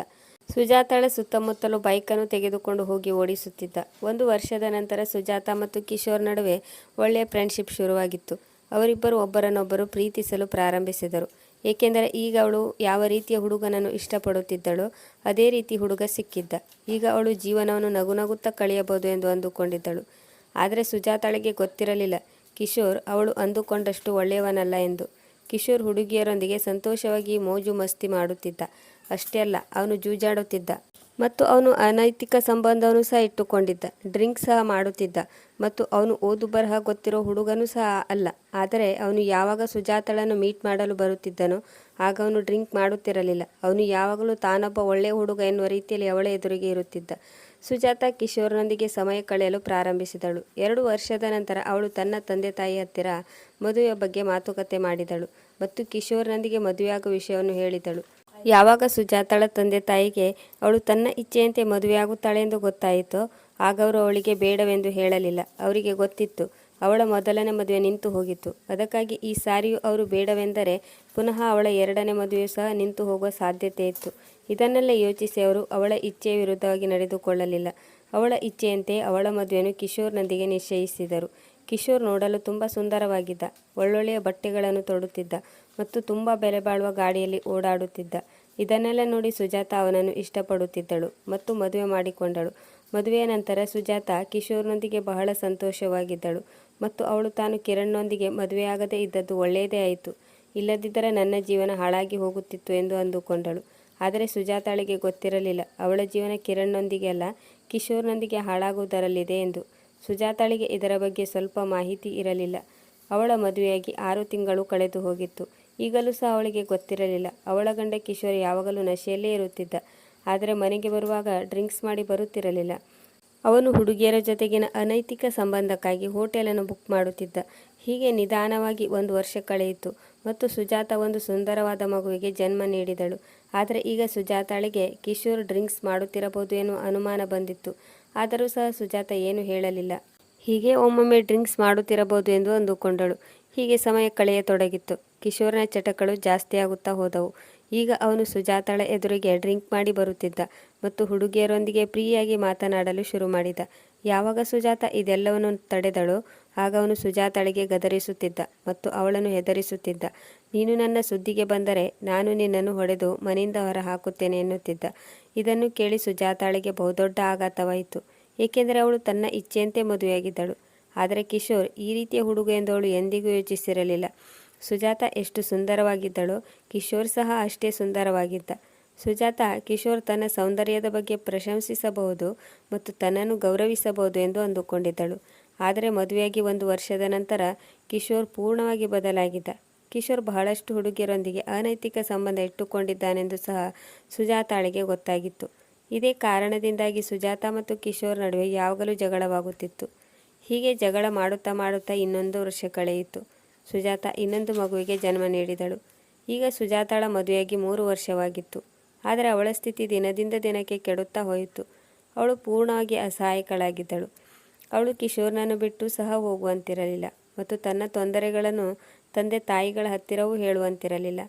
ಸುಜಾತಾಳ ಸುತ್ತಮುತ್ತಲು ಬೈಕನ್ನು ತೆಗೆದುಕೊಂಡು ಹೋಗಿ ಓಡಿಸುತ್ತಿದ್ದ. ಒಂದು ವರ್ಷದ ನಂತರ ಸುಜಾತ ಮತ್ತು ಕಿಶೋರ್ ನಡುವೆ ಒಳ್ಳೆಯ ಫ್ರೆಂಡ್ಶಿಪ್ ಶುರುವಾಗಿತ್ತು. ಅವರಿಬ್ಬರು ಒಬ್ಬರನ್ನೊಬ್ಬರು ಪ್ರೀತಿಸಲು ಪ್ರಾರಂಭಿಸಿದರು. ಏಕೆಂದರೆ ಈಗ ಅವಳು ಯಾವ ರೀತಿಯ ಹುಡುಗನನ್ನು ಇಷ್ಟಪಡುತ್ತಿದ್ದಳೋ ಅದೇ ರೀತಿ ಹುಡುಗ ಸಿಕ್ಕಿದ್ದ. ಈಗ ಅವಳು ಜೀವನವನ್ನು ನಗುನಗುತ್ತಾ ಕಳೆಯಬಹುದು ಎಂದು ಅಂದುಕೊಂಡಿದ್ದಳು. ಆದರೆ ಸುಜಾತಾಳಿಗೆ ಗೊತ್ತಿರಲಿಲ್ಲ. ಕಿಶೋರ್, ಅವಳು ಅಂದುಕೊಂಡಷ್ಟು ಒಳ್ಳೆಯವನಲ್ಲ ಎಂದು. ಕಿಶೋರ್ ಹುಡುಗಿಯರೊಂದಿಗೆ ಸಂತೋಷವಾಗಿ ಮೋಜು ಮಸ್ತಿ ಮಾಡುತ್ತಿದ್ದ. ಅಷ್ಟೇ ಅಲ್ಲ, ಅವನು ಜೂಜಾಡುತ್ತಿದ್ದ. ಮತ್ತು ಅವನು ಅನೈತಿಕ ಸಂಬಂಧವನ್ನು ಸಹ ಇಟ್ಟುಕೊಂಡಿದ್ದ. ಡ್ರಿಂಕ್ ಸಹ ಮಾಡುತ್ತಿದ್ದ. ಮತ್ತು ಅವನು ಓದು ಬರಹ ಗೊತ್ತಿರೋ ಹುಡುಗನೂ ಸಹ ಅಲ್ಲ. ಆದರೆ ಅವನು ಯಾವಾಗ ಸುಜಾತಳನ್ನು ಮೀಟ್ ಮಾಡಲು ಬರುತ್ತಿದ್ದನೋ, ಆಗ ಅವನು ಡ್ರಿಂಕ್ ಮಾಡುತ್ತಿರಲಿಲ್ಲ. ಅವನು ಯಾವಾಗಲೂ ತಾನೊಬ್ಬ ಒಳ್ಳೆಯ ಹುಡುಗ ಎನ್ನುವ ರೀತಿಯಲ್ಲಿ ಅವಳ ಎದುರಿಗೆ ಇರುತ್ತಿದ್ದ. ಸುಜಾತ ಕಿಶೋರ್ನೊಂದಿಗೆ ಸಮಯ ಕಳೆಯಲು ಪ್ರಾರಂಭಿಸಿದಳು. ಎರಡು ವರ್ಷದ ನಂತರ ಅವಳು ತನ್ನ ತಂದೆ ತಾಯಿ ಹತ್ತಿರ ಮದುವೆಯ ಬಗ್ಗೆ ಮಾತುಕತೆ ಮಾಡಿದಳು ಮತ್ತು ಕಿಶೋರ್ನೊಂದಿಗೆ ಮದುವೆಯಾಗುವ ವಿಷಯವನ್ನು ಹೇಳಿದಳು. ಯಾವಾಗ ಸುಜಾತಳ ತಂದೆ ತಾಯಿಗೆ ಅವಳು ತನ್ನ ಇಚ್ಛೆಯಂತೆ ಮದುವೆಯಾಗುತ್ತಾಳೆ ಎಂದು ಗೊತ್ತಾಯಿತೋ, ಆಗ ಅವರು ಅವಳಿಗೆ ಬೇಡವೆಂದು ಹೇಳಲಿಲ್ಲ. ಅವರಿಗೆ ಗೊತ್ತಿತ್ತು, ಅವಳ ಮೊದಲನೇ ಮದುವೆ ನಿಂತು ಹೋಗಿತ್ತು. ಅದಕ್ಕಾಗಿ ಈ ಸಾರಿಯು ಅವರು ಬೇಡವೆಂದರೆ ಪುನಃ ಅವಳ ಎರಡನೇ ಮದುವೆಯೂ ಸಹ ನಿಂತು ಹೋಗುವ ಸಾಧ್ಯತೆ ಇತ್ತು. ಇದನ್ನೆಲ್ಲ ಯೋಚಿಸಿ ಅವರು ಅವಳ ಇಚ್ಛೆಯ ವಿರುದ್ಧವಾಗಿ ನಡೆದುಕೊಳ್ಳಲಿಲ್ಲ. ಅವಳ ಇಚ್ಛೆಯಂತೆ ಅವಳ ಮದುವೆಯನ್ನು ಕಿಶೋರ್ನೊಂದಿಗೆ ನಿಶ್ಚಯಿಸಿದರು. ಕಿಶೋರ್ ನೋಡಲು ತುಂಬ ಸುಂದರವಾಗಿದ್ದ, ಒಳ್ಳೊಳ್ಳೆಯ ಬಟ್ಟೆಗಳನ್ನು ತೊಡುತ್ತಿದ್ದ ಮತ್ತು ತುಂಬ ಬೆಲೆ ಬಾಳುವ ಗಾಡಿಯಲ್ಲಿ ಓಡಾಡುತ್ತಿದ್ದ. ಇದನ್ನೆಲ್ಲ ನೋಡಿ ಸುಜಾತ ಅವನನ್ನು ಇಷ್ಟಪಡುತ್ತಿದ್ದಳು ಮತ್ತು ಮದುವೆ ಮಾಡಿಕೊಂಡಳು. ಮದುವೆಯ ನಂತರ ಸುಜಾತ ಕಿಶೋರ್ನೊಂದಿಗೆ ಬಹಳ ಸಂತೋಷವಾಗಿದ್ದಳು ಮತ್ತು ಅವಳು ತಾನು ಕಿರಣ್ನೊಂದಿಗೆ ಮದುವೆಯಾಗದೇ ಇದ್ದದ್ದು ಒಳ್ಳೆಯದೇ ಆಯಿತು. ಇಲ್ಲದಿದ್ದರೆ ನನ್ನ ಜೀವನ ಹಾಳಾಗಿ ಹೋಗುತ್ತಿತ್ತು ಎಂದು ಅಂದುಕೊಂಡಳು. ಆದರೆ ಸುಜಾತಾಳಿಗೆ ಗೊತ್ತಿರಲಿಲ್ಲ. ಅವಳ ಜೀವನ ಕಿರಣ್ನೊಂದಿಗೆ ಅಲ್ಲ, ಕಿಶೋರ್ನೊಂದಿಗೆ ಹಾಳಾಗುವುದರಲ್ಲಿದೆ ಎಂದು. ಸುಜಾತಾಳಿಗೆ ಇದರ ಬಗ್ಗೆ ಸ್ವಲ್ಪ ಮಾಹಿತಿ ಇರಲಿಲ್ಲ. ಅವಳ ಮದುವೆಯಾಗಿ ಆರು ತಿಂಗಳು ಕಳೆದು ಹೋಗಿತ್ತು. ಈಗಲೂ ಸಹ ಅವಳಿಗೆ ಗೊತ್ತಿರಲಿಲ್ಲ. ಅವಳ ಗಂಡ ಕಿಶೋರ್ ಯಾವಾಗಲೂ ನಶೆಯಲ್ಲೇ ಇರುತ್ತಿದ್ದ. ಆದರೆ ಮನೆಗೆ ಬರುವಾಗ ಡ್ರಿಂಕ್ಸ್ ಮಾಡಿ ಬರುತ್ತಿರಲಿಲ್ಲ. ಅವನು ಹುಡುಗಿಯರ ಜೊತೆಗಿನ ಅನೈತಿಕ ಸಂಬಂಧಕ್ಕಾಗಿ ಹೋಟೆಲನ್ನು ಬುಕ್ ಮಾಡುತ್ತಿದ್ದ. ಹೀಗೆ ನಿಧಾನವಾಗಿ ಒಂದು ವರ್ಷ ಕಳೆಯಿತು. ಮತ್ತು ಸುಜಾತ ಒಂದು ಸುಂದರವಾದ ಮಗುವಿಗೆ ಜನ್ಮ ನೀಡಿದಳು. ಆದರೆ ಈಗ ಸುಜಾತಾಳಿಗೆ ಕಿಶೋರ್ ಡ್ರಿಂಕ್ಸ್ ಮಾಡುತ್ತಿರಬಹುದು ಎನ್ನುವ ಅನುಮಾನ ಬಂದಿತ್ತು. ಆದರೂ ಸಹ ಸುಜಾತ ಏನು ಹೇಳಲಿಲ್ಲ. ಹೀಗೆ ಒಮ್ಮೊಮ್ಮೆ ಡ್ರಿಂಕ್ಸ್ ಮಾಡುತ್ತಿರಬಹುದು ಎಂದು ಅಂದುಕೊಂಡಳು. ಹೀಗೆ ಸಮಯ ಕಳೆಯತೊಡಗಿತ್ತು. ಕಿಶೋರ್ನ ಚಟಗಳು ಜಾಸ್ತಿಯಾಗುತ್ತಾ ಹೋದವು. ಈಗ ಅವನು ಸುಜಾತಾಳ ಎದುರಿಗೆ ಡ್ರಿಂಕ್ ಮಾಡಿ ಬರುತ್ತಿದ್ದ ಮತ್ತು ಹುಡುಗಿಯರೊಂದಿಗೆ ಪ್ರೀಯಾಗಿ ಮಾತನಾಡಲು ಶುರು ಮಾಡಿದ. ಯಾವಾಗ ಸುಜಾತ ಇದೆಲ್ಲವನ್ನು ತಡೆದಳೋ ಆಗ ಅವನು ಸುಜಾತಾಳಿಗೆ ಗದರಿಸುತ್ತಿದ್ದ ಮತ್ತು ಅವಳನ್ನು ಹೆದರಿಸುತ್ತಿದ್ದ. ನೀನು ನನ್ನ ಸುದ್ದಿಗೆ ಬಂದರೆ ನಾನು ನಿನ್ನನ್ನು ಹೊಡೆದು ಮನೆಯಿಂದ ಹೊರ ಹಾಕುತ್ತೇನೆ ಎನ್ನುತ್ತಿದ್ದ. ಇದನ್ನು ಕೇಳಿ ಸುಜಾತಾಳಿಗೆ ಬಹುದೊಡ್ಡ ಆಘಾತವಾಯಿತು. ಏಕೆಂದರೆ ಅವಳು ತನ್ನ ಇಚ್ಛೆಯಂತೆ ಮದುವೆಯಾಗಿದ್ದಳು. ಆದರೆ ಕಿಶೋರ್ ಈ ರೀತಿಯ ಹುಡುಗ ಎಂದು ಎಂದಿಗೂ ಯೋಚಿಸಿರಲಿಲ್ಲ. ಸುಜಾತ ಎಷ್ಟು ಸುಂದರವಾಗಿದ್ದಳೋ. ಕಿಶೋರ್ ಸಹ ಅಷ್ಟೇ ಸುಂದರವಾಗಿದ್ದ. ಸುಜಾತ, ಕಿಶೋರ್ ತನ್ನ ಸೌಂದರ್ಯದ ಬಗ್ಗೆ ಪ್ರಶಂಸಿಸಬಹುದು ಮತ್ತು ತನ್ನನ್ನು ಗೌರವಿಸಬಹುದು ಎಂದು ಅಂದುಕೊಂಡಿದ್ದಳು. ಆದರೆ ಮದುವೆಯಾಗಿ ಒಂದು ವರ್ಷದ ನಂತರ ಕಿಶೋರ್ ಪೂರ್ಣವಾಗಿ ಬದಲಾಗಿದ್ದ. ಕಿಶೋರ್ ಬಹಳಷ್ಟು ಹುಡುಗಿಯರೊಂದಿಗೆ ಅನೈತಿಕ ಸಂಬಂಧ ಇಟ್ಟುಕೊಂಡಿದ್ದಾನೆಂದು ಸಹ ಸುಜಾತಾಳಿಗೆ ಗೊತ್ತಾಗಿತ್ತು. ಇದೇ ಕಾರಣದಿಂದಾಗಿ ಸುಜಾತ ಮತ್ತು ಕಿಶೋರ್ ನಡುವೆ ಯಾವಾಗಲೂ ಜಗಳವಾಗುತ್ತಿತ್ತು. ಹೀಗೆ ಜಗಳ ಮಾಡುತ್ತಾ ಮಾಡುತ್ತಾ ಇನ್ನೊಂದು ವರ್ಷ ಕಳೆಯಿತು. ಸುಜಾತ ಇನ್ನೊಂದು ಮಗುವಿಗೆ ಜನ್ಮ ನೀಡಿದಳು. ಈಗ ಸುಜಾತಾಳ ಮದುವೆಯಾಗಿ ಮೂರು ವರ್ಷವಾಗಿತ್ತು. ಆದರೆ ಅವಳ ಸ್ಥಿತಿ ದಿನದಿಂದ ದಿನಕ್ಕೆ ಕೆಡುತ್ತಾ ಹೋಯಿತು. ಅವಳು ಪೂರ್ಣವಾಗಿ ಅಸಹಾಯಕಳಾಗಿದ್ದಳು. ಅವಳು ಕಿಶೋರ್ನನ್ನು ಬಿಟ್ಟು ಸಹ ಹೋಗುವಂತಿರಲಿಲ್ಲ ಮತ್ತು ತನ್ನ ತೊಂದರೆಗಳನ್ನು ತಂದೆ ತಾಯಿಗಳ ಹತ್ತಿರವೂ ಹೇಳುವಂತಿರಲಿಲ್ಲ.